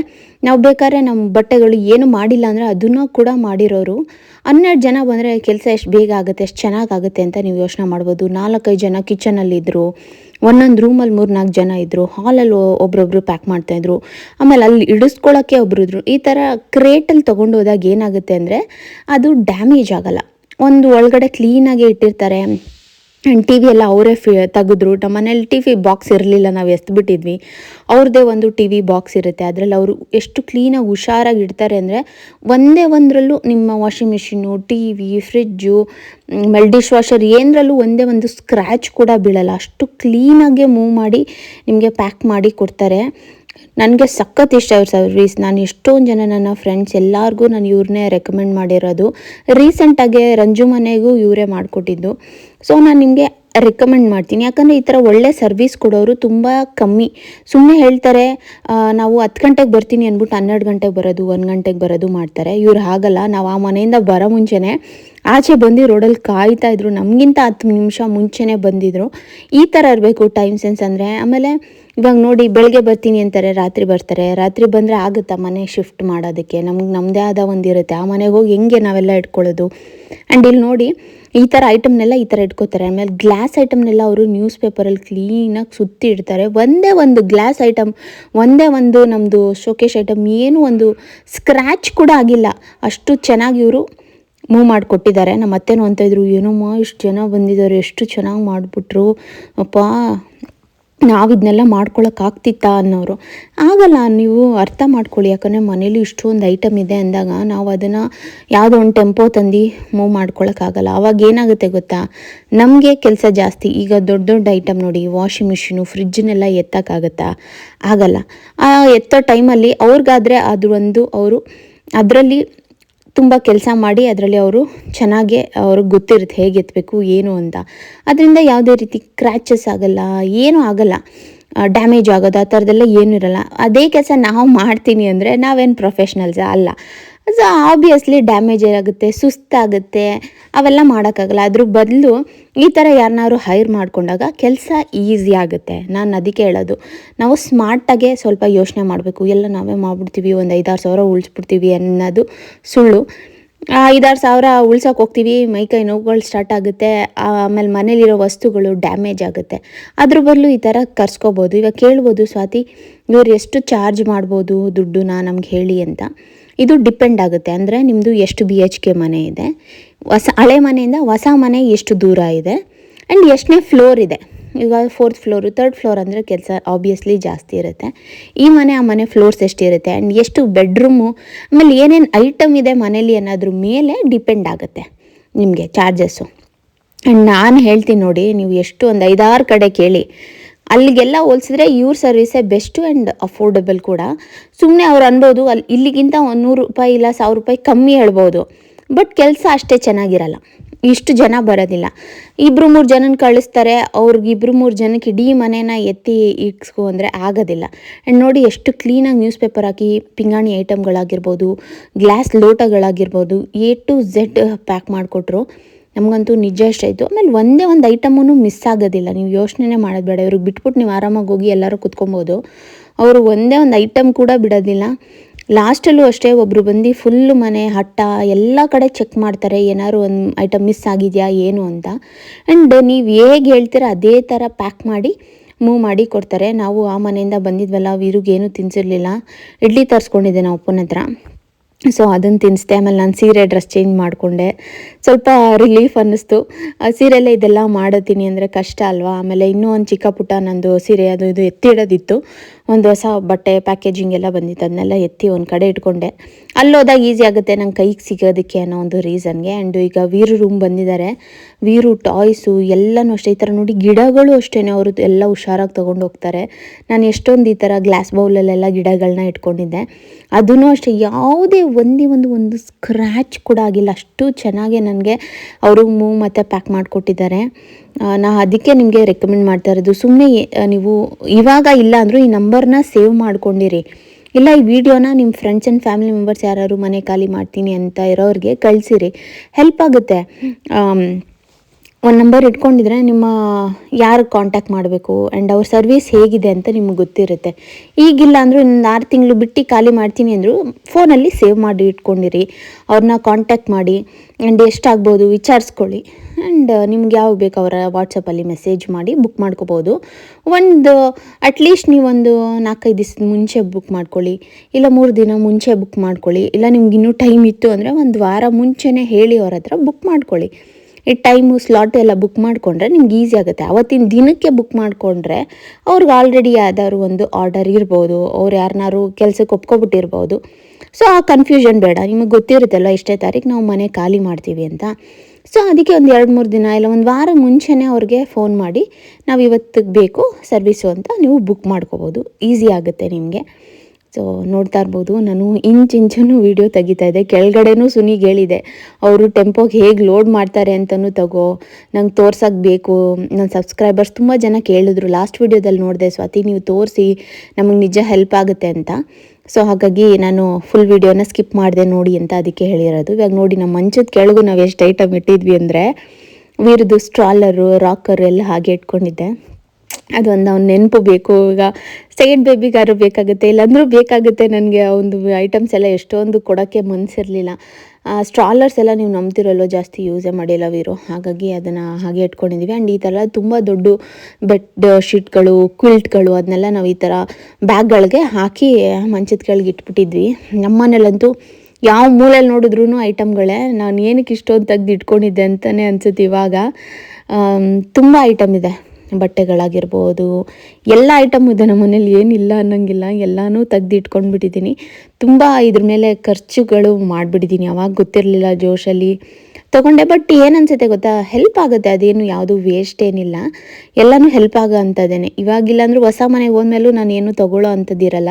ನಾವು ಬೇಕಾದ್ರೆ ನಮ್ಮ ಬಟ್ಟೆಗಳು ಏನು ಮಾಡಿಲ್ಲ ಅಂದರೆ ಅದನ್ನು ಕೂಡ ಮಾಡಿರೋರು. ಹನ್ನೆರಡು ಜನ ಬಂದರೆ ಕೆಲಸ ಎಷ್ಟು ಬೇಗ ಆಗುತ್ತೆ, ಎಷ್ಟು ಚೆನ್ನಾಗಾಗುತ್ತೆ ಅಂತ ನೀವು ಯೋಚನೆ ಮಾಡ್ಬೋದು. ನಾಲ್ಕೈದು ಜನ ಕಿಚನಲ್ಲಿದ್ದರು ಒಂದೊಂದು ರೂಮಲ್ಲಿ ಮೂರು ನಾಲ್ಕು ಜನ ಇದ್ದರು ಹಾಲಲ್ಲಿ ಒಬ್ರೊಬ್ರು ಪ್ಯಾಕ್ ಮಾಡ್ತಾಯಿದ್ರು ಆಮೇಲೆ ಅಲ್ಲಿ ಇಡಿಸ್ಕೊಳ್ಳೋಕ್ಕೆ ಒಬ್ರು ಇದ್ರು. ಈ ಥರ ಕ್ರೇಟಲ್ಲಿ ತೊಗೊಂಡು ಹೋದಾಗ ಏನಾಗುತ್ತೆ ಅಂದರೆ ಅದು ಡ್ಯಾಮೇಜ್ ಆಗಲ್ಲ. ಒಂದು ಒಳಗಡೆ ಕ್ಲೀನಾಗಿ ಇಟ್ಟಿರ್ತಾರೆ ಟಿ ವಿ ಎಲ್ಲ ಅವರೇ ಫಿ ತೆಗೆದ್ರು. ನಮ್ಮ ಮನೇಲಿ ಟಿ ವಿ ಬಾಕ್ಸ್ ಇರಲಿಲ್ಲ, ನಾವು ಎಸ್ಬಿಟ್ಟಿದ್ವಿ ಅವ್ರದ್ದೇ ಒಂದು ಟಿ ವಿ ಬಾಕ್ಸ್ ಇರುತ್ತೆ. ಅದರಲ್ಲಿ ಅವರು ಎಷ್ಟು ಕ್ಲೀನಾಗಿ ಹುಷಾರಾಗಿ ಇಡ್ತಾರೆ ಅಂದರೆ ಒಂದೇ ಒಂದರಲ್ಲೂ ನಿಮ್ಮ washing machine T V fridge ಆಮೇಲೆ ಡಿಶ್ ವಾಷರ್ ಏನರಲ್ಲೂ ಒಂದೇ ಒಂದು ಸ್ಕ್ರ್ಯಾಚ್ ಕೂಡ ಬೀಳಲ್ಲ. ಅಷ್ಟು ಕ್ಲೀನಾಗೆ ಮೂವ್ ಮಾಡಿ ನಿಮಗೆ ಪ್ಯಾಕ್ ಮಾಡಿ ಕೊಡ್ತಾರೆ. ನನಗೆ ಸಖತ್ ಇಷ್ಟ ಇವ್ರ ಸರ್ವಿಸ್ ನಾನು ಎಷ್ಟೊಂದು ಜನ ನನ್ನ ಫ್ರೆಂಡ್ಸ್ ಎಲ್ಲರಿಗೂ ನಾನು ಇವ್ರನ್ನೇ ರೆಕಮೆಂಡ್ ಮಾಡಿರೋದು. ರೀಸೆಂಟಾಗೆ ರಂಜು ಮನೆಗೂ ಇವರೇ ಮಾಡಿಕೊಟ್ಟಿದ್ದು. ಸೊ ನಾನು ನಿಮಗೆ ರೆಕಮೆಂಡ್ ಮಾಡ್ತೀನಿ. ಯಾಕಂದರೆ ಈ ಥರ ಒಳ್ಳೆ ಸರ್ವಿಸ್ ಕೊಡೋರು ತುಂಬ ಕಮ್ಮಿ. ಸುಮ್ಮನೆ ಹೇಳ್ತಾರೆ ನಾವು ಹತ್ತು ಗಂಟೆಗೆ ಬರ್ತೀನಿ ಅಂದ್ಬಿಟ್ಟು ಹನ್ನೆರಡು ಗಂಟೆಗೆ ಬರೋದು, ಒಂದು ಗಂಟೆಗೆ ಬರೋದು ಮಾಡ್ತಾರೆ. ಇವ್ರು ಹಾಗಲ್ಲ. ನಾವು ಆ ಮನೆಯಿಂದ ಬರೋ ಮುಂಚೆನೇ ಆಚೆ ಬಂದು ರೋಡಲ್ಲಿ ಕಾಯ್ತಾ ಇದ್ರು. ನಮಗಿಂತ ಹತ್ತು ನಿಮಿಷ ಮುಂಚೆನೇ ಬಂದಿದ್ರು. ಈ ಥರ ಇರಬೇಕು ಟೈಮ್ ಸೆನ್ಸ್ ಅಂದರೆ. ಆಮೇಲೆ ಇವಾಗ ನೋಡಿ ಬೆಳಗ್ಗೆ ಬರ್ತೀನಿ ಅಂತಾರೆ, ರಾತ್ರಿ ಬರ್ತಾರೆ. ರಾತ್ರಿ ಬಂದರೆ ಆಗುತ್ತಾ ಮನೆ ಶಿಫ್ಟ್ ಮಾಡೋದಕ್ಕೆ? ನಮ್ಗೆ ನಮ್ಮದೇ ಆದ ಒಂದು ಇರುತ್ತೆ ಆ ಮನೆಗೆ ಹೋಗಿ ಹೆಂಗೆ ನಾವೆಲ್ಲ ಇಟ್ಕೊಳ್ಳೋದು? ಆ್ಯಂಡ್ ಇಲ್ಲಿ ನೋಡಿ ಈ ಥರ ಐಟಮ್ನೆಲ್ಲ ಈ ಥರ ಇಟ್ಕೋತಾರೆ. ಆಮೇಲೆ ಗ್ಲಾಸ್ ಐಟಮ್ನೆಲ್ಲ ಅವರು ನ್ಯೂಸ್ ಪೇಪರಲ್ಲಿ ಕ್ಲೀನಾಗಿ ಸುತ್ತಿ ಇಡ್ತಾರೆ. ಒಂದೇ ಒಂದು ಗ್ಲಾಸ್ ಐಟಮ್ ಒಂದೇ ಒಂದು ನಮ್ಮದು ಶೋಕೇಶ್ ಐಟಮ್ ಏನೂ ಒಂದು ಸ್ಕ್ರ್ಯಾಚ್ ಕೂಡ ಆಗಿಲ್ಲ. ಅಷ್ಟು ಚೆನ್ನಾಗಿ ಇವರು ಮೂವ್ ಮಾಡಿಕೊಟ್ಟಿದ್ದಾರೆ. ನಮ್ಮ ಅತ್ತೆನೂ ಅಂತ ಇದ್ರು ಏನಮ್ಮ ಇಷ್ಟು ಜನ ಬಂದಿದ್ದಾರೆ, ಎಷ್ಟು ಚೆನ್ನಾಗಿ ಮಾಡಿಬಿಟ್ರು, ಅಪ್ಪ, ನಾವು ಇದನ್ನೆಲ್ಲ ಮಾಡ್ಕೊಳಕ್ಕೆ ಆಗ್ತಿತ್ತಾ ಅನ್ನೋರು. ಆಗಲ್ಲ, ನೀವು ಅರ್ಥ ಮಾಡ್ಕೊಳ್ಳಿ, ಯಾಕಂದರೆ ಮನೇಲಿ ಇಷ್ಟೊಂದು ಐಟಮ್ ಇದೆ ಅಂದಾಗ ನಾವು ಅದನ್ನು ಯಾವುದೋ ಒಂದು ಟೆಂಪೋ ತಂದು ಮೂವ್ ಮಾಡ್ಕೊಳಕ್ಕಾಗಲ್ಲ ಆವಾಗ ಏನಾಗುತ್ತೆ ಗೊತ್ತಾ? ನಮಗೆ ಕೆಲಸ ಜಾಸ್ತಿ. ಈಗ ದೊಡ್ಡ ದೊಡ್ಡ ಐಟಮ್ ನೋಡಿ, ವಾಷಿಂಗ್ ಮಿಷಿನು ಫ್ರಿಜ್ಜನ್ನೆಲ್ಲ ಎತ್ತಕ್ಕಾಗತ್ತಾ ಆಗಲ್ಲ. ಆ, ಎತ್ತೋ ಟೈಮಲ್ಲಿ ಅವ್ರಿಗಾದರೆ ಅದು ಒಂದು, ಅವರು ಅದರಲ್ಲಿ ತುಂಬ ಕೆಲಸ ಮಾಡಿ ಅದರಲ್ಲಿ ಅವರು ಚೆನ್ನಾಗೆ ಅವ್ರಿಗೆ ಗೊತ್ತಿರುತ್ತೆ ಹೇಗೆ ಎತ್ತಬೇಕು, ಏನು ಅಂತ. ಅದರಿಂದ ಯಾವುದೇ ರೀತಿ ಕ್ರ್ಯಾಚಸ್ ಆಗಲ್ಲ, ಏನೂ ಆಗಲ್ಲ. ಡ್ಯಾಮೇಜ್ ಆಗೋದು ಆ ಥರದ್ದೆಲ್ಲ ಏನೂ ಇರಲ್ಲ. ಅದೇ ಕೆಲಸ ನಾವು ಮಾಡ್ತೀನಿ ಅಂದರೆ ನಾವೇನು ಪ್ರೊಫೆಷ್ನಲ್ಸ್ ಅಲ್ಲ. ಸೊ ಆಬ್ವಿಯಸ್ಲಿ ಡ್ಯಾಮೇಜ್ ಆಗುತ್ತೆ ಸುಸ್ತಾಗುತ್ತೆ, ಅವೆಲ್ಲ ಮಾಡೋಕ್ಕಾಗಲ್ಲ. ಅದ್ರ ಬದಲು ಈ ಥರ ಯಾರನ್ನಾರು ಹೈರ್ ಮಾಡಿಕೊಂಡಾಗ ಕೆಲಸ ಈಸಿ ಆಗುತ್ತೆ. ನಾನು ಅದಕ್ಕೆ ಹೇಳೋದು. ನಾವು ಸ್ಮಾರ್ಟಾಗೆ ಸ್ವಲ್ಪ ಯೋಚನೆ ಮಾಡಬೇಕು. ಎಲ್ಲ ನಾವೇ ಮಾಡಿಬಿಡ್ತೀವಿ, ಒಂದು ಐದಾರು ಸಾವಿರ ಉಳಿಸ್ಬಿಡ್ತೀವಿ ಅನ್ನೋದು ಸುಳ್ಳು. ಐದಾರು ಸಾವಿರ ಉಳ್ಸೋಕೆ ಹೋಗ್ತೀವಿ ಮೈಕೈ ನೋವುಗಳು ಸ್ಟಾರ್ಟ್ ಆಗುತ್ತೆ, ಆಮೇಲೆ ಮನೇಲಿರೋ ವಸ್ತುಗಳು ಡ್ಯಾಮೇಜ್ ಆಗುತ್ತೆ. ಅದ್ರ ಬದಲು ಈ ಥರ ಕರ್ಸ್ಕೋಬೋದು. ಇವಾಗ ಕೇಳ್ಬೋದು, ಸ್ವಾತಿ, ಇವ್ರು ಎಷ್ಟು ಚಾರ್ಜ್ ಮಾಡ್ಬೋದು ದುಡ್ಡನ್ನ ನಮ್ಗೆ ಹೇಳಿ ಅಂತ. ಇದು ಡಿಪೆಂಡ್ ಆಗುತ್ತೆ. ಅಂದರೆ ನಿಮ್ಮದು ಎಷ್ಟು ಬಿ ಎಚ್ ಕೆ ಮನೆ ಇದೆ. ಹೊಸ ಹಳೆ ಮನೆಯಿಂದ ಹೊಸ ಮನೆ ಎಷ್ಟು ದೂರ ಇದೆ. ಆ್ಯಂಡ್ ಎಷ್ಟನೇ ಫ್ಲೋರ್ ಇದೆ. ಈಗ ಫೋರ್ತ್ ಫ್ಲೋರು ತರ್ಡ್ ಫ್ಲೋರ್ ಅಂದರೆ ಕೆಲಸ ಆಬ್ವಿಯಸ್ಲಿ ಜಾಸ್ತಿ ಇರುತ್ತೆ. ಈ ಮನೆ, ಆ ಮನೆ ಫ್ಲೋರ್ಸ್ ಎಷ್ಟಿರುತ್ತೆ. ಆ್ಯಂಡ್ ಎಷ್ಟು ಬೆಡ್ರೂಮು ಆಮೇಲೆ ಏನೇನು ಐಟಮ್ ಇದೆ ಮನೇಲಿ ಅನ್ನೋದ್ರ ಮೇಲೆ ಡಿಪೆಂಡ್ ಆಗುತ್ತೆ ನಿಮಗೆ ಚಾರ್ಜಸ್ಸು ಆ್ಯಂಡ್ ನಾನು ಹೇಳ್ತೀನಿ ನೋಡಿ, ನೀವು ಎಷ್ಟು ಒಂದು ಐದಾರು ಕಡೆ ಕೇಳಿ ಅಲ್ಲಿಗೆಲ್ಲ ಹೋಲಿಸಿದ್ರೆ ಇವ್ರ ಸರ್ವಿಸೇ ಬೆಸ್ಟು ಆ್ಯಂಡ್ ಅಫೋರ್ಡಬಲ್ ಕೂಡ. ಸುಮ್ಮನೆ ಅವ್ರು ಅನ್ಬೋದು ಅಲ್ಲಿ ಇಲ್ಲಿಗಿಂತ ಒಂದು ನೂರು ರೂಪಾಯಿ ಇಲ್ಲ ಸಾವಿರ ರೂಪಾಯಿ ಕಮ್ಮಿ ಹೇಳ್ಬೋದು. ಬಟ್ ಕೆಲಸ ಅಷ್ಟೇ ಚೆನ್ನಾಗಿರಲ್ಲ. ಇಷ್ಟು ಜನ ಬರೋದಿಲ್ಲ. ಇಬ್ಬರು ಮೂರು ಜನನ ಕಳಿಸ್ತಾರೆ, ಅವ್ರಿಗೆ ಇಬ್ಬರು ಮೂರು ಜನಕ್ಕೆ ಇಡೀ ಮನೇನ ಎತ್ತಿ ಇಕ್ಸ್ಕೊ ಅಂದರೆ ಆಗೋದಿಲ್ಲ. ಆ್ಯಂಡ್ ನೋಡಿ ಎಷ್ಟು ಕ್ಲೀನಾಗಿ ನ್ಯೂಸ್ ಪೇಪರ್ ಹಾಕಿ ಪಿಂಗಾಣಿ ಐಟಮ್ಗಳಾಗಿರ್ಬೋದು ಗ್ಲಾಸ್ ಲೋಟಗಳಾಗಿರ್ಬೋದು ಎ ಟು ಝೆಡ್ ಪ್ಯಾಕ್ ಮಾಡಿಕೊಟ್ರು. ನಮಗಂತೂ ನಿಜ ಇಷ್ಟ ಆಯಿತು. ಆಮೇಲೆ ಒಂದೇ ಒಂದು ಐಟಮೂ ಮಿಸ್ ಆಗೋದಿಲ್ಲ. ನೀವು ಯೋಚನೆ ಮಾಡೋದು ಬೇಡ. ಇವ್ರಿಗೆ ಬಿಟ್ಬಿಟ್ಟು ನೀವು ಆರಾಮಾಗಿ ಹೋಗಿ ಎಲ್ಲರೂ ಕುತ್ಕೊಬೋದು. ಅವರು ಒಂದೇ ಒಂದು ಐಟಮ್ ಕೂಡ ಬಿಡೋದಿಲ್ಲ. ಲಾಸ್ಟಲ್ಲೂ ಅಷ್ಟೇ ಒಬ್ಬರು ಬಂದು ಫುಲ್ಲು ಮನೆ ಹಟ್ಟ ಎಲ್ಲ ಕಡೆ ಚೆಕ್ ಮಾಡ್ತಾರೆ, ಏನಾದ್ರು ಒಂದು ಐಟಮ್ ಮಿಸ್ ಆಗಿದೆಯಾ, ಏನು ಅಂತ. ಆ್ಯಂಡ್ ನೀವು ಹೇಗೆ ಹೇಳ್ತೀರ, ಅದೇ ಥರ ಪ್ಯಾಕ್ ಮಾಡಿ ಮೂವ್ ಮಾಡಿ ಕೊಡ್ತಾರೆ. ನಾವು ಆ ಮನೆಯಿಂದ ಬಂದಿದ್ವಲ್ಲ ವೀರುಗೇನು ತಿನ್ಸಿರಲಿಲ್ಲ. ಇಡ್ಲಿ ತರಿಸ್ಕೊಂಡಿದ್ದೆ ನಾವು ಅಪ್ಪನ ಹತ್ರ ಸೊ ಅದನ್ನು ತಿನ್ನಿಸ್ದೆ ಆಮೇಲೆ ನಾನು ಸೀರೆ ಡ್ರೆಸ್ ಚೇಂಜ್ ಮಾಡಿಕೊಂಡೆ. ಸ್ವಲ್ಪ ರಿಲೀಫ್ ಅನ್ನಿಸ್ತು. ಸೀರೆಯಲ್ಲೇ ಇದೆಲ್ಲ ಮಾಡತ್ತೀನಿ ಅಂದರೆ ಕಷ್ಟ ಅಲ್ವಾ? ಆಮೇಲೆ ಇನ್ನೂ ಒಂದು ಚಿಕ್ಕ ಪುಟ್ಟ ನಂದು ಸೀರೆ ಅದು ಇದು ಎತ್ತಿಡೋದಿತ್ತು. ಒಂದು ಹೊಸ ಬಟ್ಟೆ ಪ್ಯಾಕೇಜಿಂಗ್ ಎಲ್ಲ ಬಂದಿತ್ತು. ಅದನ್ನೆಲ್ಲ ಎತ್ತಿ ಒಂದು ಕಡೆ ಇಟ್ಕೊಂಡೆ. ಅಲ್ಲೋದಾಗ ಈಸಿ ಆಗುತ್ತೆ. ನಂಗೆ ಕೈಗೆ ಸಿಗೋದಕ್ಕೆ ಅನ್ನೋ ಒಂದು ರೀಸನ್ಗೆ ಆ್ಯಂಡ್ ಈಗ ವೀರು ರೂಮ್ ಬಂದಿದ್ದಾರೆ. ವೀರು ಟಾಯ್ಸು ಎಲ್ಲನೂ ಅಷ್ಟೇ. ಈ ಥರ ನೋಡಿ ಗಿಡಗಳು ಅಷ್ಟೇ ಅವರು ಎಲ್ಲ ಹುಷಾರಾಗಿ ತೊಗೊಂಡು ಹೋಗ್ತಾರೆ. ನಾನು ಎಷ್ಟೊಂದು ಈ ಥರ ಗ್ಲಾಸ್ ಬೌಲಲ್ಲೆಲ್ಲ ಗಿಡಗಳನ್ನ ಇಟ್ಕೊಂಡಿದ್ದೆ. ಅದೂ ಅಷ್ಟೇ. ಯಾವುದೇ ಒಂದೇ ಒಂದು ಒಂದು ಸ್ಕ್ರ್ಯಾಚ್ ಕೂಡ ಆಗಿಲ್ಲ. ಅಷ್ಟು ಚೆನ್ನಾಗಿ ನನಗೆ ಅವರು ಮೂವ್ ಮತ್ತು ಪ್ಯಾಕ್ ಮಾಡಿಕೊಟ್ಟಿದ್ದಾರೆ. ನಾ ಅದಕ್ಕೆ ನಿಮಗೆ ರೆಕಮೆಂಡ್ ಮಾಡ್ತಾ ಇರೋದು. ಸುಮ್ಮನೆ ನೀವು ಇವಾಗ ಇಲ್ಲ ಅಂದರೂ ಈ ನಂಬರ್ನ ಸೇವ್ ಮಾಡ್ಕೊಂಡಿರಿ. ಇಲ್ಲ ಈ ವಿಡಿಯೋನ ನಿಮ್ಮ ಫ್ರೆಂಡ್ಸ್ ಆ್ಯಂಡ್ ಫ್ಯಾಮಿಲಿ ಮೆಂಬರ್ಸ್ ಯಾರು ಮನೆ ಖಾಲಿ ಮಾಡ್ತೀನಿ ಅಂತ ಇರೋರಿಗೆ ಕಳಿಸಿರಿ. ಹೆಲ್ಪ್ ಆಗುತ್ತೆ. ಒಂದು ನಂಬರ್ ಇಟ್ಕೊಂಡಿದ್ರೆ ನಿಮ್ಮ ಯಾರು ಕಾಂಟ್ಯಾಕ್ಟ್ ಮಾಡಬೇಕು ಆ್ಯಂಡ್ ಅವ್ರ ಸರ್ವಿಸ್ ಹೇಗಿದೆ ಅಂತ ನಿಮ್ಗೆ ಗೊತ್ತಿರುತ್ತೆ. ಈಗಿಲ್ಲ ಅಂದರೂ ಇನ್ನೊಂದು ಆರು ತಿಂಗಳು ಬಿಟ್ಟು ಖಾಲಿ ಮಾಡ್ತೀನಿ ಅಂದರು ಫೋನಲ್ಲಿ ಸೇವ್ ಮಾಡಿ ಇಟ್ಕೊಂಡಿರಿ. ಅವ್ರನ್ನ ಕಾಂಟ್ಯಾಕ್ಟ್ ಮಾಡಿ ಆ್ಯಂಡ್ ಎಷ್ಟಾಗ್ಬೋದು ವಿಚಾರಿಸ್ಕೊಳ್ಳಿ. ಆ್ಯಂಡ್ ನಿಮ್ಗೆ ಯಾವ ಬೇಕು ಅವರ ವಾಟ್ಸಪ್ಪಲ್ಲಿ ಮೆಸೇಜ್ ಮಾಡಿ ಬುಕ್ ಮಾಡ್ಕೋಬೋದು. ಒಂದು ಅಟ್ಲೀಸ್ಟ್ ನೀವೊಂದು ನಾಲ್ಕೈದು ದಿವಸದ ಮುಂಚೆ ಬುಕ್ ಮಾಡ್ಕೊಳ್ಳಿ. ಇಲ್ಲ ಮೂರು ದಿನ ಮುಂಚೆ ಬುಕ್ ಮಾಡ್ಕೊಳ್ಳಿ. ಇಲ್ಲ ನಿಮ್ಗೆ ಇನ್ನೂ ಟೈಮ್ ಇತ್ತು ಅಂದರೆ ಒಂದು ವಾರ ಮುಂಚೆನೇ ಹೇಳಿ ಅವ್ರ ಹತ್ರ ಬುಕ್ ಮಾಡ್ಕೊಳ್ಳಿ. ಟೈಮು ಸ್ಲಾಟ್ ಎಲ್ಲ ಬುಕ್ ಮಾಡಿಕೊಂಡ್ರೆ ನಿಮ್ಗೆ ಈಸಿ ಆಗುತ್ತೆ. ಅವತ್ತಿನ ದಿನಕ್ಕೆ ಬುಕ್ ಮಾಡಿಕೊಂಡ್ರೆ ಅವ್ರಿಗೆ ಆಲ್ರೆಡಿ ಯಾವ್ದಾದ್ರು ಒಂದು ಆರ್ಡರ್ ಇರ್ಬೋದು, ಅವ್ರು ಯಾರನ್ನಾರು ಕೆಲಸಕ್ಕೆ ಒಪ್ಕೊಬಿಟ್ಟಿರ್ಬೋದು. ಸೊ ಆ ಕನ್ಫ್ಯೂಷನ್ ಬೇಡ. ನಿಮಗೆ ಗೊತ್ತಿರುತ್ತಲ್ಲ ಇಷ್ಟೇ ತಾರೀಕು ನಾವು ಮನೆ ಖಾಲಿ ಮಾಡ್ತೀವಿ ಅಂತ. ಸೊ ಅದಕ್ಕೆ ಒಂದು ಎರಡು ಮೂರು ದಿನ ಇಲ್ಲ, ಒಂದು ವಾರ ಮುಂಚೆನೇ ಅವ್ರಿಗೆ ಫೋನ್ ಮಾಡಿ, ನಾವು ಇವತ್ತಿಗೆ ಬೇಕು ಸರ್ವಿಸು ಅಂತ ನೀವು ಬುಕ್ ಮಾಡ್ಕೋಬೋದು. ಈಸಿ ಆಗುತ್ತೆ ನಿಮಗೆ. ಸೊ ನೋಡ್ತಾ ಇರ್ಬೋದು. ನಾನು ಇಂಚಿಂಚೂ ವಿಡಿಯೋ ತೆಗಿತಾ ಇದ್ದೆ. ಕೆಳಗಡೆನೂ ಸುನಿ ಹೇಳಿದೆ. ಅವರು ಟೆಂಪೋಗೆ ಹೇಗೆ ಲೋಡ್ ಮಾಡ್ತಾರೆ ಅಂತಲೂ ತಗೋ. ನಂಗೆ ತೋರ್ಸೋಕೆ ಬೇಕು. ನನ್ನ ಸಬ್ಸ್ಕ್ರೈಬರ್ಸ್ ತುಂಬ ಜನ ಕೇಳಿದ್ರು. ಲಾಸ್ಟ್ ವೀಡಿಯೋದಲ್ಲಿ ನೋಡಿದೆ, ಸ್ವಾತಿ, ನೀವು ತೋರಿಸಿ. ನಮಗೆ ನಿಜ ಹೆಲ್ಪ್ ಆಗುತ್ತೆ ಅಂತ. ಸೊ ಹಾಗಾಗಿ ನಾನು ಫುಲ್ ವೀಡಿಯೋನ ಸ್ಕಿಪ್ ಮಾಡಿದೆ ನೋಡಿ ಅಂತ ಅದಕ್ಕೆ ಹೇಳಿರೋದು. ಇವಾಗ ನೋಡಿ ನಮ್ಮ ಮಂಚದ ಕೆಳಗು ನಾವು ಎಷ್ಟು ಐಟಮ್ ಇಟ್ಟಿದ್ವಿ ಅಂದರೆ ವೀರದು ಸ್ಟ್ರಾಲರು ರಾಕರು ಎಲ್ಲ ಹಾಗೆ ಇಟ್ಕೊಂಡಿದ್ದೆ. ಅದೊಂದು ಅವ್ನ ನೆನಪು ಬೇಕು. ಈಗ ಸೆಕೆಂಡ್ ಬೇಬಿಗಾರು ಬೇಕಾಗುತ್ತೆ, ಇಲ್ಲಾಂದರೂ ಬೇಕಾಗುತ್ತೆ ನನಗೆ ಒಂದು ಐಟಮ್ಸ್ ಎಲ್ಲ ಎಷ್ಟೊಂದು ಕೊಡೋಕ್ಕೆ ಮನಸ್ಸಿರಲಿಲ್ಲ ಸ್ಟ್ರಾಲರ್ಸ್ ಎಲ್ಲ ನೀವು ನಂಬ್ತಿರಲ್ಲೋ ಜಾಸ್ತಿ ಯೂಸೇ ಮಾಡಿಲ್ಲ ವೀರು ಹಾಗಾಗಿ ಅದನ್ನು ಹಾಗೆ ಇಟ್ಕೊಂಡಿದ್ದೀವಿ ಆ್ಯಂಡ್ ಈ ಥರ ತುಂಬ ದೊಡ್ಡ ಬೆಡ್ ಶೀಟ್ಗಳು ಕ್ವಿಲ್ಟ್ಗಳು ಅದನ್ನೆಲ್ಲ ನಾವು ಈ ಥರ ಬ್ಯಾಗ್ಗಳಿಗೆ ಹಾಕಿ ಮಂಚದ ಕೆಳಗೆ ಇಟ್ಬಿಟ್ಟಿದ್ವಿ. ನಮ್ಮನೇಲಂತೂ ಯಾವ ಮೂಲೆಯಲ್ಲಿ ನೋಡಿದ್ರೂ ಐಟಮ್ಗಳೇ ನಾನು ಏನಕ್ಕೆ ಇಷ್ಟೊಂದು ತೆಗ್ದು ಇಟ್ಕೊಂಡಿದ್ದೆ ಅಂತಲೇ ಅನ್ಸುತ್ತೆ ಇವಾಗ. ತುಂಬ ಐಟಮ್ ಇದೆ. ಬಟ್ಟೆಗಳಾಗಿರ್ಬೋದು ಎಲ್ಲ ಐಟಮ್ ಇದೆ ನಮ್ಮ ಮನೇಲಿ ಏನಿಲ್ಲ ಅನ್ನೋಂಗಿಲ್ಲ ಎಲ್ಲನೂ ತೆಗ್ದು ಇಟ್ಕೊಂಡ್ಬಿಟ್ಟಿದ್ದೀನಿ ತುಂಬ ಇದ್ರ ಮೇಲೆ ಖರ್ಚುಗಳು ಮಾಡಿಬಿಟ್ಟಿದ್ದೀನಿ ಯಾವಾಗ ಗೊತ್ತಿರಲಿಲ್ಲ ಜೋಶಲ್ಲಿ. ತೊಗೊಂಡೆ ಬಟ್ ಏನನ್ಸುತ್ತೆ ಗೊತ್ತಾ? ಹೆಲ್ಪ್ ಆಗುತ್ತೆ. ಅದೇನು ಯಾವುದು ವೇಸ್ಟ್ ಏನಿಲ್ಲ. ಎಲ್ಲನೂ ಹೆಲ್ಪ್ ಆಗೋ ಅಂಥದ್ದೇನೆ ಇವಾಗಿಲ್ಲ ಹೊಸ ಮನೆಗೆ ಹೋದ್ಮೇಲೂ ನಾನು ಏನು ತಗೊಳ್ಳೋ ಅಂಥದ್ದಿರಲ್ಲ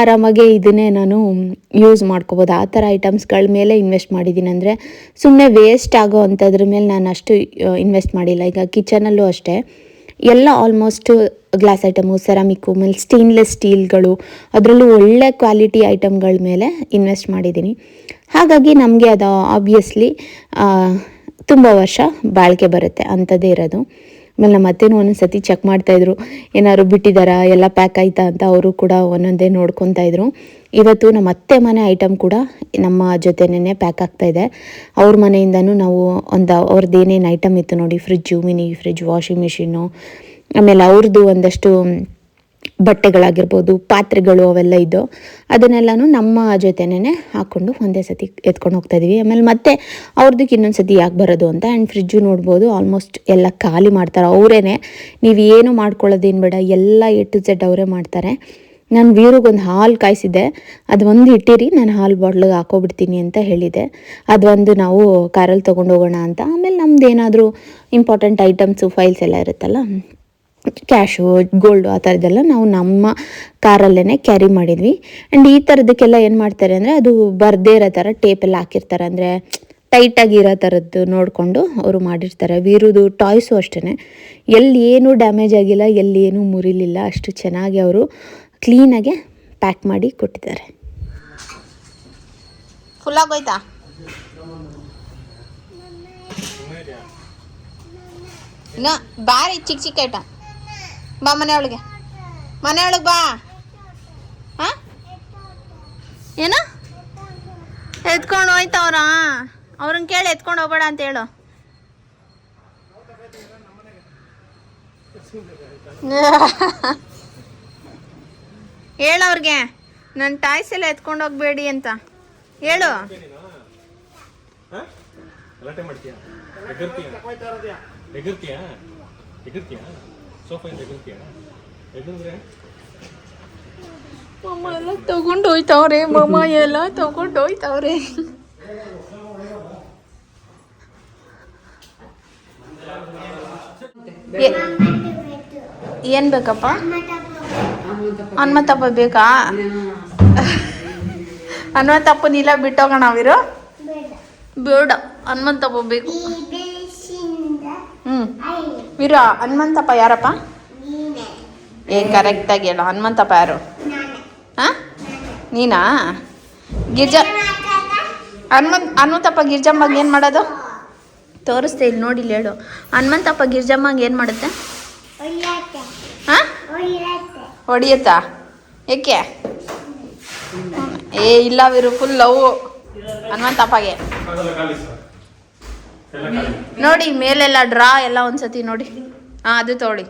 ಆರಾಮಾಗೆ ಇದನ್ನೇ ನಾನು ಯೂಸ್ ಮಾಡ್ಕೋಬೋದು. ಆ ಥರ ಐಟಮ್ಸ್ಗಳ ಮೇಲೆ ಇನ್ವೆಸ್ಟ್ ಮಾಡಿದ್ದೀನಿ ಅಂದರೆ ಸುಮ್ಮನೆ ವೇಸ್ಟ್ ಆಗೋ ಅಂಥದ್ರ ಮೇಲೆ ನಾನು ಅಷ್ಟು ಇನ್ವೆಸ್ಟ್ ಮಾಡಿಲ್ಲ. ಈಗ ಕಿಚನಲ್ಲೂ ಅಷ್ಟೇ. ಎಲ್ಲ ಆಲ್ಮೋಸ್ಟ್ ಗ್ಲಾಸ್ ಐಟಮು ಸೆರಾಮಿಕ್ಕು ಮೇಲೆ ಸ್ಟೇನ್ಲೆಸ್ ಸ್ಟೀಲ್ಗಳು ಅದರಲ್ಲೂ ಒಳ್ಳೆ ಕ್ವಾಲಿಟಿ ಐಟಮ್ಗಳ ಮೇಲೆ ಇನ್ವೆಸ್ಟ್ ಮಾಡಿದ್ದೀನಿ. ಹಾಗಾಗಿ ನಮಗೆ ಅದು ಆಬ್ವಿಯಸ್ಲಿ ತುಂಬ ವರ್ಷ ಬಾಳಿಕೆ ಬರುತ್ತೆ ಅಂಥದ್ದೇ ಇರೋದು. ಆಮೇಲೆ ನಮ್ಮ ಅತ್ತೆನೂ ಒಂದೊಂದು ಸತಿ ಚೆಕ್ ಮಾಡ್ತಾಯಿದ್ರು ಏನಾದ್ರು ಬಿಟ್ಟಿದ್ದಾರಾ ಎಲ್ಲ ಪ್ಯಾಕ್ ಆಯ್ತಾ ಅಂತ ಅವರು ಕೂಡ ಒಂದೊಂದೇ ನೋಡ್ಕೊತಾ ಇದ್ರು. ಇವತ್ತು ನಮ್ಮ ಅತ್ತೆ ಮನೆ ಐಟಮ್ ಕೂಡ ನಮ್ಮ ಜೊತೆನೇ ಪ್ಯಾಕ್ ಆಗ್ತಾ ಇದೆ. ಅವ್ರ ಮನೆಯಿಂದನೂ ನಾವು ಒಂದು ಅವ್ರದ್ದು ಏನೇನು ಐಟಮ್ ಇತ್ತು ನೋಡಿ fridge mini fridge washing machine ಆಮೇಲೆ ಅವ್ರದ್ದು ಒಂದಷ್ಟು ಬಟ್ಟೆಗಳಾಗಿರ್ಬೋದು, ಪಾತ್ರೆಗಳು ಅವೆಲ್ಲ ಇದ್ದೋ ಅದನ್ನೆಲ್ಲನೂ ನಮ್ಮ ಜೊತೆನೇ ಹಾಕ್ಕೊಂಡು ಒಂದೇ ಸತಿ ಎತ್ಕೊಂಡು ಹೋಗ್ತಾ ಇದೀವಿ. ಆಮೇಲೆ ಮತ್ತೆ ಅವ್ರದಕ್ಕೆ ಇನ್ನೊಂದು ಸತಿ ಯಾಕೆ ಬರೋದು ಅಂತ ಆ್ಯಂಡ್ ಫ್ರಿಜ್ಜು ನೋಡ್ಬೋದು ಆಲ್ಮೋಸ್ಟ್ ಎಲ್ಲ ಖಾಲಿ ಮಾಡ್ತಾರೆ. ಅವರೇ ನೀವು ಏನು ಮಾಡ್ಕೊಳ್ಳೋದೇನು ಬೇಡ, ಎಲ್ಲ ಎ ಟು ಝೆಡ್ ಅವರೇ ಮಾಡ್ತಾರೆ. ನಾನು ವೀರಿಗೊಂದು ಹಾಲು ಕಾಯಿಸಿದ್ದೆ. ಅದು ಒಂದು ಇಟ್ಟಿರಿ, ನಾನು ಹಾಲು ಬಾಟ್ಲಿಗೆ ಹಾಕೋಬಿಡ್ತೀನಿ ಅಂತ ಹೇಳಿದೆ. ಅದೊಂದು ನಾವು ಕಾರಲ್ಲಿ ತೊಗೊಂಡು ಹೋಗೋಣ ಅಂತ. ಆಮೇಲೆ ನಮ್ದು ಏನಾದರೂ ಇಂಪಾರ್ಟೆಂಟ್ ಐಟಮ್ಸು ಫೈಲ್ಸ್ ಎಲ್ಲ ಇರುತ್ತಲ್ಲ ಕ್ಯಾಶು ಗೋಲ್ಡು ಆ ಥರದ್ದೆಲ್ಲ ನಾವು ನಮ್ಮ ಕಾರಲ್ಲೇ ಕ್ಯಾರಿ ಮಾಡಿದ್ವಿ. ಆ್ಯಂಡ್ ಈ ಥರದಕ್ಕೆಲ್ಲ ಏನು ಮಾಡ್ತಾರೆ ಅಂದರೆ ಅದು ಬರದೇ ಇರೋ ಥರ ಟೇಪೆಲ್ಲ ಹಾಕಿರ್ತಾರೆ. ಅಂದರೆ ಟೈಟಾಗಿರೋ ಥರದ್ದು ನೋಡಿಕೊಂಡು ಅವರು ಮಾಡಿರ್ತಾರೆ. ವೀರುದು ಟಾಯ್ಸು ಅಷ್ಟೇ ಎಲ್ಲಿ ಏನೂ ಡ್ಯಾಮೇಜ್ ಆಗಿಲ್ಲ, ಎಲ್ಲಿ ಏನೂ ಮುರಿಲಿಲ್ಲ, ಅಷ್ಟು ಚೆನ್ನಾಗಿ ಅವರು ಕ್ಲೀನಾಗೆ ಪ್ಯಾಕ್ ಮಾಡಿ ಕೊಟ್ಟಿದ್ದಾರೆ. ಫುಲ್ಲಾಗೋಯ್ತಾ ಇನ್ನ ಬಾರಿ ಚಿಕ್ಕ ಚಿಕ್ಕ ಐಟಮ್ ಬಾ ಮನೆ ಒಳಗೆ ಮನೆ ಒಳಗೆ ಬಾ. ಹಾ ಏನು? ಎತ್ಕೊಂಡು ಹೋಯ್ತವ್ರ ಅವ್ರನ್ನ ಕೇಳಿ ಎತ್ಕೊಂಡು ಹೋಗ್ಬೇಡ ಅಂತ ಹೇಳು. ಹೇಳವ್ರಿಗೆ ನನ್ನ ಟಾಯ್ಸ್ ಎಲ್ಲ ಎತ್ಕೊಂಡು ಹೋಗ್ಬೇಡಿ ಅಂತ. ಹೇಳು. ಮಾಡ್ತೀಯಾ? ಮಮ್ಮ ಎಲ್ಲ ತಗೊಂಡು ಹೋಯ್ತಾವ್ರೆ ಮಮ್ಮ ಎಲ್ಲ ತಗೊಂಡು ಹೋಯ್ತಾವ್ರೆ ಏನ್ ಬೇಕಪ್ಪ? ಹನುಮಂತಪ್ಪ ಬೇಕಾ? ಹನುಮಂತಪ್ಪನಿಲ್ಲ ಬಿಟ್ಟೋಗೋಣ ಅವಿರು ಬೇಡ, ಹನುಮಂತಪ್ಪ ಬೇಕು. ವೀರ ಹನುಮಂತಪ್ಪ ಯಾರಪ್ಪ? ಏ ಕರೆಕ್ಟಾಗಿ ಹೇಳು ಹನುಮಂತಪ್ಪ ಯಾರು? ಹಾಂ? ನೀನಾ? ಗಿರ್ಜಾ ಹನುಮಂತ್ ಹನುಮಂತಪ್ಪ ಗಿರ್ಜಮ್ಮಗೆ ಏನು ಮಾಡೋದು? ತೋರಿಸ್ತೆ ಇಲ್ಲಿ ನೋಡಿ ಇಲ್ಲಿ ಹೇಳು. ಹನುಮಂತಪ್ಪ ಗಿರ್ಜಮ್ಮಗೆ ಏನು ಮಾಡುತ್ತೆ? ಹಾಂ? ಹೊಡಿಯತ್ತಾ? ಏಕೆ? ಏ ಇಲ್ಲ ವೀರು ಫುಲ್ ಲವ್ ಹನುಮಂತಪ್ಪಗೆ ಅದೆಲ್ಲ ಖಾಲಿ ಸರ್ ಎಲ್ಲ ಖಾಲಿ ನೋಡಿ ಮೇಲೆಲ್ಲ ಡ್ರಾ ಎಲ್ಲ ಒಂದ್ಸತಿ ನೋಡಿ. ಹಾಂ ಅದು ತೋಳಿ.